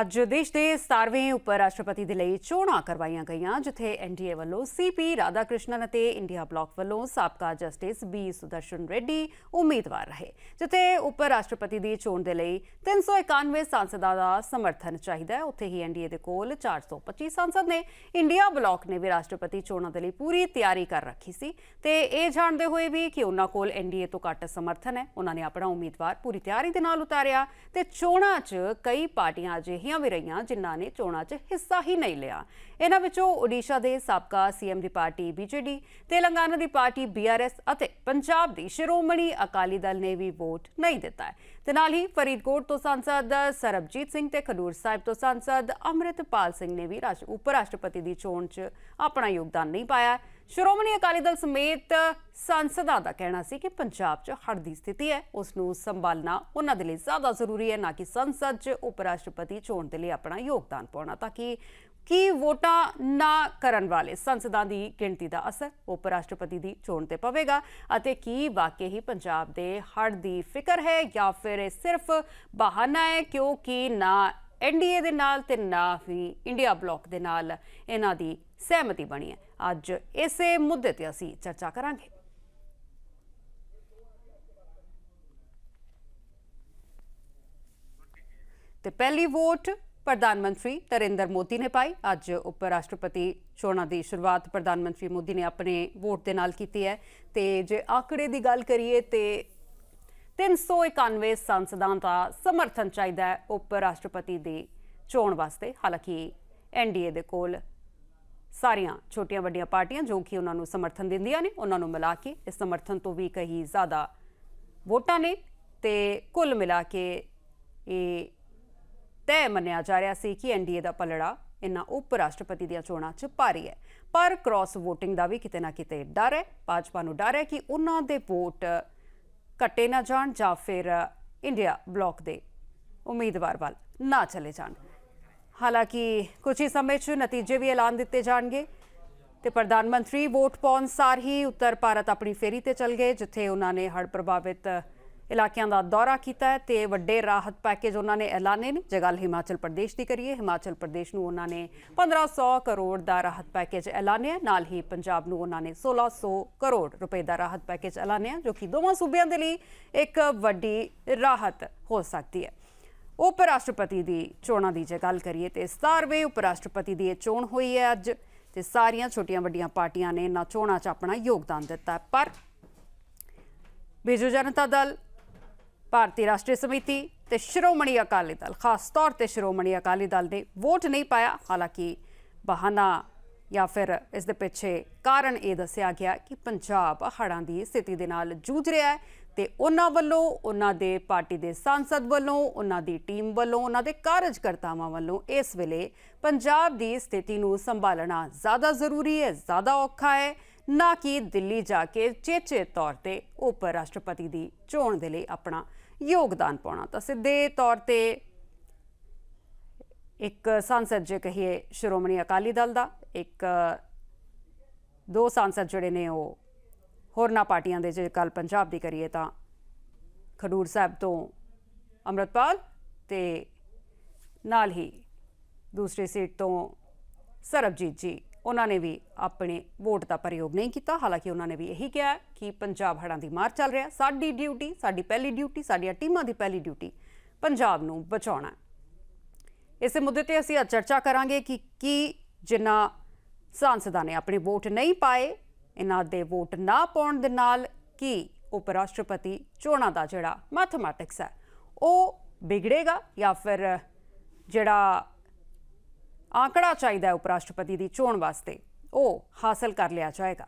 ਅੱਜ ਦੇਸ਼ ਦੇ 17ਵੇਂ ਉਪ ਰਾਸ਼ਟਰਪਤੀ ਦੇ ਲਈ ਚੋਣਾਂ ਕਰਵਾਈਆਂ ਗਈਆਂ, ਜਿੱਥੇ ਐਨਡੀਏ ਵੱਲੋਂ ਸੀਪੀ ਰਾਧਾਕ੍ਰਿਸ਼ਨਨ ਅਤੇ ਇੰਡੀਆ ਬਲਾਕ ਵੱਲੋਂ ਸਾਬਕਾ ਜਸਟਿਸ ਬੀ ਸੁਦਰਸ਼ਨ ਰੈੱਡੀ ਉਮੀਦਵਾਰ ਰਹੇ, ਜਿੱਥੇ ਉਪ ਰਾਸ਼ਟਰਪਤੀ ਦੀ ਚੋਣ ਦੇ ਲਈ 391 ਸਾਂਸਦਾਂ ਦਾ ਸਮਰਥਨ ਚਾਹੀਦਾ ਹੈ। ਉੱਥੇ ਹੀ ਐਨਡੀਏ ਦੇ ਕੋਲ 425 ਸਾਂਸਦ ਨੇ ਇੰਡੀਆ ਬਲਾਕ ਨੇ ਵੀ ਰਾਸ਼ਟਰਪਤੀ ਚੋਣਾਂ ਦੇ ਲਈ ਪੂਰੀ ਤਿਆਰੀ ਕਰ ਰੱਖੀ ਸੀ। ਤੇ ਇਹ ਜਾਣਦੇ ਹੋਏ ਵੀ ਕਿ ਉਹਨਾਂ ਕੋਲ ਐਨਡੀਏ ਤੋਂ ਘੱਟ ਸਮਰਥਨ ਹੈ। ਉਹਨਾਂ ਨੇ ਆਪਣਾ ਉਮੀਦਵਾਰ ਪੂਰੀ ਤਿਆਰੀ ਦੇ ਨਾਲ ਉਤਾਰਿਆ ਤੇ ਚੋਣਾਂ 'ਚ ਕਈ ਪਾਰਟੀਆਂ ਅਜਿਹੀਆਂ ਵੀ ਰਹੀਆਂ, ਜਿਨ੍ਹਾਂ ਨੇ ਚੋਣਾਂ 'ਚ ਹਿੱਸਾ ਹੀ ਨਹੀਂ ਲਿਆ। ਇਹਨਾਂ ਵਿੱਚੋਂ ਓਡੀਸ਼ਾ ਦੇ ਸਾਬਕਾ ਸੀਐਮ ਦੀ ਪਾਰਟੀ ਬੀਜੇਡੀ, ਤੇਲੰਗਾਨਾ ਦੀ ਪਾਰਟੀ ਬੀਆਰਐਸ ਅਤੇ ਪੰਜਾਬ ਦੀ ਸ਼੍ਰੋਮਣੀ ਅਕਾਲੀ ਦਲ ਨੇ ਵੀ ਵੋਟ ਨਹੀਂ ਦਿੱਤਾ ਤੇ ਨਾਲ ਹੀ ਫਰੀਦਕੋਟ ਤੋਂ ਸੰਸਦ ਸਰਬਜੀਤ ਸਿੰਘ ਤੇ ਖਡੂਰ ਸਾਹਿਬ ਤੋਂ ਸੰਸਦ ਅੰਮ੍ਰਿਤਪਾਲ ਸਿੰਘ ਨੇ ਵੀ ਰਾਸ਼ ਉਪ ਰਾਸ਼ਟਰਪਤੀ ਦੀ ਚੋਣ 'ਚ ਆਪਣਾ ਯੋਗਦਾਨ ਨਹੀਂ ਪਾਇਆ। ਸ਼੍ਰੋਮਣੀ ਅਕਾਲੀ ਦਲ ਸਮੇਤ ਸੰਸਦਾਂ ਦਾ ਕਹਿਣਾ ਸੀ ਕਿ ਪੰਜਾਬ 'ਚ ਹੜ੍ਹ ਦੀ ਸਥਿਤੀ ਹੈ। ਉਸ ਨੂੰ ਸੰਭਾਲਣਾ ਉਹਨਾਂ ਦੇ ਲਈ ਜ਼ਿਆਦਾ ਜ਼ਰੂਰੀ ਹੈ, ਨਾ ਕਿ ਸੰਸਦ 'ਚ ਉਪ ਰਾਸ਼ਟਰਪਤੀ ਚੋਣ ਦੇ ਲਈ ਆਪਣਾ ਯੋਗਦਾਨ ਪਾਉਣਾ, ਤਾਂ ਕਿ ਕੀ ਵੋਟਾਂ ਨਾ ਕਰਨ ਵਾਲੇ ਸੰਸਦਾਂ ਦੀ ਗਿਣਤੀ ਦਾ ਅਸਰ ਉਪ ਰਾਸ਼ਟਰਪਤੀ ਦੀ ਚੋਣ ਤੇ ਪਵੇਗਾ ਅਤੇ ਕੀ ਵਾਕਈ ਹੀ ਪੰਜਾਬ ਦੇ ਹੜ੍ਹ ਦੀ ਫਿਕਰ ਹੈ ਜਾਂ ਫਿਰ ਇਹ ਸਿਰਫ ਬਹਾਨਾ ਹੈ, ਕਿਉਂਕਿ ਨਾ ਐਨਡੀਏ ਦੇ ਨਾਲ ਤੇ ਨਾ ਹੀ ਇੰਡੀਆ ਬਲਾਕ ਦੇ ਨਾਲ ਇਹਨਾਂ ਦੀ ਸਹਿਮਤੀ ਬਣੀ ਹੈ। ਅੱਜ ਇਸੇ ਮੁੱਦੇ ਤੇ ਅਸੀਂ ਚਰਚਾ ਕਰਾਂਗੇ। ਤੇ ਪਹਿਲੀ ਵੋਟ ਪ੍ਰਧਾਨ ਮੰਤਰੀ ਨਰਿੰਦਰ ਮੋਦੀ ਨੇ ਪਾਈ। ਅੱਜ ਉਪ ਰਾਸ਼ਟਰਪਤੀ ਚੋਣਾਂ ਦੀ ਸ਼ੁਰੂਆਤ ਪ੍ਰਧਾਨ ਮੰਤਰੀ ਮੋਦੀ ਨੇ ਆਪਣੇ ਵੋਟ ਦੇ ਨਾਲ ਕੀਤੀ ਹੈ। ਤੇ ਜੇ ਆંકੜੇ ਦੀ ਗੱਲ ਕਰੀਏ ਤੇ 391 ਸੰਸਦਾਂ ਦਾ ਸਮਰਥਨ ਚਾਹੀਦਾ ਹੈ ਉਪ ਰਾਸ਼ਟਰਪਤੀ ਦੀ ਚੋਣ ਵਾਸਤੇ। ਹਾਲਾਂਕਿ ਐਨਡੀਏ ਦੇ ਕੋਲ ਸਾਰੀਆਂ ਛੋਟੀਆਂ ਵੱਡੀਆਂ ਪਾਰਟੀਆਂ ਜੋ ਕਿ ਉਹਨਾਂ ਨੂੰ ਸਮਰਥਨ ਦਿੰਦੀਆਂ ਨੇ, ਉਹਨਾਂ ਨੂੰ ਮਿਲਾ ਕੇ ਇਸ ਸਮਰਥਨ ਤੋਂ ਵੀ ਕਈ ਜ਼ਿਆਦਾ ਵੋਟਾਂ ਨੇ ਤੇ ਕੁੱਲ ਮਿਲਾ ਕੇ ਇਹ ਤੈਅ ਮੰਨਿਆ ਜਾ ਰਿਹਾ ਸੀ ਕਿ ਐਨਡੀਏ ਦਾ ਪਲੜਾ ਇਨ੍ਹਾਂ ਉਪ ਰਾਸ਼ਟਰਪਤੀ ਦੀਆਂ ਚੋਣਾਂ 'ਚ ਭਾਰੀ ਹੈ। ਪਰ ਕ੍ਰਾਸ ਵੋਟਿੰਗ ਦਾ ਵੀ ਕਿਤੇ ਨਾ ਕਿਤੇ ਡਰ ਹੈ। ਭਾਜਪਾ ਨੂੰ ਡਰ ਹੈ ਕਿ ਉਹਨਾਂ ਦੇ ਵੋਟ ਕੱਟੇ ਨਾ ਜਾਣ ਜਾਂ ਫਿਰ ਇੰਡੀਆ ਬਲਾਕ ਦੇ ਉਮੀਦਵਾਰ ਵੱਲ ਨਾ ਚਲੇ ਜਾਣ। ਹਾਲਾਂਕਿ ਕੁਝ ਹੀ ਸਮੇਂ 'ਚ ਨਤੀਜੇ ਵੀ ਐਲਾਨ ਦਿੱਤੇ ਜਾਣਗੇ ਤੇ ਪ੍ਰਧਾਨ ਮੰਤਰੀ ਵੋਟ ਪਾਉਣ ਸਾਰ ਹੀ ਉੱਤਰ ਭਾਰਤ ਆਪਣੀ ਫੇਰੀ ਤੇ ਚੱਲ ਗਏ, ਜਿੱਥੇ ਉਹਨਾਂ ਨੇ ਹੜ੍ਹ ਪ੍ਰਭਾਵਿਤ ਇਲਾਕਿਆਂ ਦਾ ਦੌਰਾ ਕੀਤਾ ਹੈ ਤੇ ਵੱਡੇ ਰਾਹਤ ਪੈਕੇਜ ਉਹਨਾਂ ਨੇ ਐਲਾਨੇ ਨੇ। ਜੇ ਗੱਲ ਹਿਮਾਚਲ ਪ੍ਰਦੇਸ਼ ਦੀ ਕਰੀਏ, ਹਿਮਾਚਲ ਪ੍ਰਦੇਸ਼ ਨੂੰ ਉਹਨਾਂ ਨੇ 1500 ਕਰੋੜ ਦਾ ਰਾਹਤ ਪੈਕੇਜ ਐਲਾਨਿਆ, ਨਾਲ ਹੀ ਪੰਜਾਬ ਨੂੰ ਉਹਨਾਂ ਨੇ 1600 ਕਰੋੜ ਰੁਪਏ ਦਾ ਰਾਹਤ ਪੈਕੇਜ ਐਲਾਨਿਆ, ਜੋ ਕਿ ਦੋਵਾਂ ਸੂਬਿਆਂ ਦੇ ਲਈ ਇੱਕ ਵੱਡੀ ਰਾਹਤ ਹੋ ਸਕਦੀ ਹੈ। ਉਪ ਰਾਸ਼ਟਰਪਤੀ ਦੀ ਚੋਣਾਂ ਦੀ ਜੇ ਗੱਲ ਕਰੀਏ ਤੇ 17ਵੇਂ ਉਪ ਰਾਸ਼ਟਰਪਤੀ ਦੀ ਇਹ ਚੋਣ ਹੋਈ ਹੈ ਅੱਜ ਤੇ ਸਾਰੀਆਂ ਛੋਟੀਆਂ ਵੱਡੀਆਂ ਪਾਰਟੀਆਂ ਨੇ ਇਹਨਾਂ ਚੋਣਾਂ 'ਚ ਆਪਣਾ ਯੋਗਦਾਨ ਦਿੱਤਾ ਪਰ ਬੀਜੂ ਜਨਤਾ ਦਲ, ਭਾਰਤੀ ਰਾਸ਼ਟਰੀ ਸਮਿਤੀ ਤੇ ਸ਼੍ਰੋਮਣੀ ਅਕਾਲੀ ਦਲ, ਖਾਸ ਤੌਰ ਤੇ ਸ਼੍ਰੋਮਣੀ ਅਕਾਲੀ ਦਲ ਨੇ ਵੋਟ ਨਹੀਂ ਪਾਇਆ। ਹਾਲਾਂਕਿ ਬਹਾਨਾ ਜਾਂ ਫਿਰ ਇਸ ਦੇ ਪਿੱਛੇ ਕਾਰਨ ਇਹ ਦੱਸਿਆ ਗਿਆ ਕਿ ਪੰਜਾਬ ਹੜ੍ਹਾਂ ਦੀ ਸਥਿਤੀ ਦੇ ਨਾਲ ਜੂਝ ਰਿਹਾ ਹੈ। ਤੇ ਉਹਨਾਂ ਵੱਲੋਂ, ਉਹਨਾਂ ਦੇ ਪਾਰਟੀ ਦੇ ਸਾਂਸਦ ਵੱਲੋਂ, ਉਹਨਾਂ ਦੀ ਟੀਮ ਵੱਲੋਂ, ਉਹਨਾਂ ਦੇ ਕਾਰਜਕਰਤਾਵਾਂ ਵੱਲੋਂ ਇਸ ਵੇਲੇ ਪੰਜਾਬ ਦੀ ਸਥਿਤੀ ਨੂੰ ਸੰਭਾਲਣਾ ਜ਼ਿਆਦਾ ਜ਼ਰੂਰੀ ਹੈ, ਜ਼ਿਆਦਾ ਔਖਾ ਹੈ। ਨਾ ਕਿ ਦਿੱਲੀ ਜਾ ਕੇ ਚੇਚੇ ਤੌਰ ਤੇ ਉਪ ਰਾਸ਼ਟਰਪਤੀ ਦੀ ਚੋਣ ਦੇ ਲਈ ਆਪਣਾ ਯੋਗਦਾਨ ਪਾਉਣਾ। ਤਾਂ ਸਿੱਧੇ ਤੌਰ ਤੇ ਇੱਕ ਸੰਸਦ ਜੇ ਕਹੀਏ ਸ਼੍ਰੋਮਣੀ ਅਕਾਲੀ ਦਲ ਦਾ, ਇੱਕ ਦੋ ਸੰਸਦ ਜਿਹੜੇ ਨੇ ਉਹ ਹੋਰਨਾਂ ਪਾਰਟੀਆਂ ਦੇ ਜੇ ਕੱਲ ਪੰਜਾਬ ਦੀ ਕਰੀਏ ਤਾਂ ਖਡੂਰ ਸਾਹਿਬ ਤੋਂ ਅੰਮ੍ਰਿਤਪਾਲ ਤੇ ਨਾਲ ਹੀ ਦੂਸਰੀ ਸੀਟ ਤੋਂ ਸਰਬਜੀਤ ਜੀ, ਉਹਨਾਂ ਨੇ ਵੀ ਆਪਣੇ ਵੋਟ ਦਾ ਪ੍ਰਯੋਗ ਨਹੀਂ ਕੀਤਾ। ਹਾਲਾਂਕਿ ਉਹਨਾਂ ਨੇ ਵੀ ਇਹੀ ਕਿਹਾ ਕਿ ਪੰਜਾਬ ਹੜ੍ਹਾਂ ਦੀ ਮਾਰ ਚੱਲ ਰਿਹਾ ਸਾਡੀ ਡਿਊਟੀ, ਸਾਡੀ ਪਹਿਲੀ ਡਿਊਟੀ, ਸਾਡੀਆਂ ਟੀਮਾਂ ਦੀ ਪਹਿਲੀ ਡਿਊਟੀ ਪੰਜਾਬ ਨੂੰ ਬਚਾਉਣਾ ਇਸੇ ਮੁੱਦੇ ਤੇ ਅਸੀਂ ਅੱਜ ਚਰਚਾ ਕਰਾਂਗੇ ਕਿ ਕੀ ਜਿਨ੍ਹਾਂ ਸਾਂਸਦਾਂ ਨੇ ਆਪਣੇ ਵੋਟ ਨਹੀਂ ਪਾਏ ਇਹਨਾਂ ਦੇ ਵੋਟ ਨਾ ਪਾਉਣ ਦੇ ਨਾਲ ਕੀ ਉਪ ਰਾਸ਼ਟਰਪਤੀ ਚੋਣਾਂ ਦਾ ਜਿਹੜਾ ਮੈਥਮੈਟਿਕਸ ਹੈ, ਉਹ ਵਿਗੜੇਗਾ ਜਾਂ ਫਿਰ ਜਿਹੜਾ ਆંકੜਾ ਚਾਹੀਦਾ ਉਪ ਰਾਸ਼ਟਰਪਤੀ ਦੀ ਚੋਣ ਵਾਸਤੇ, ਉਹ ਹਾਸਲ ਕਰ ਲਿਆ ਜਾਏਗਾ।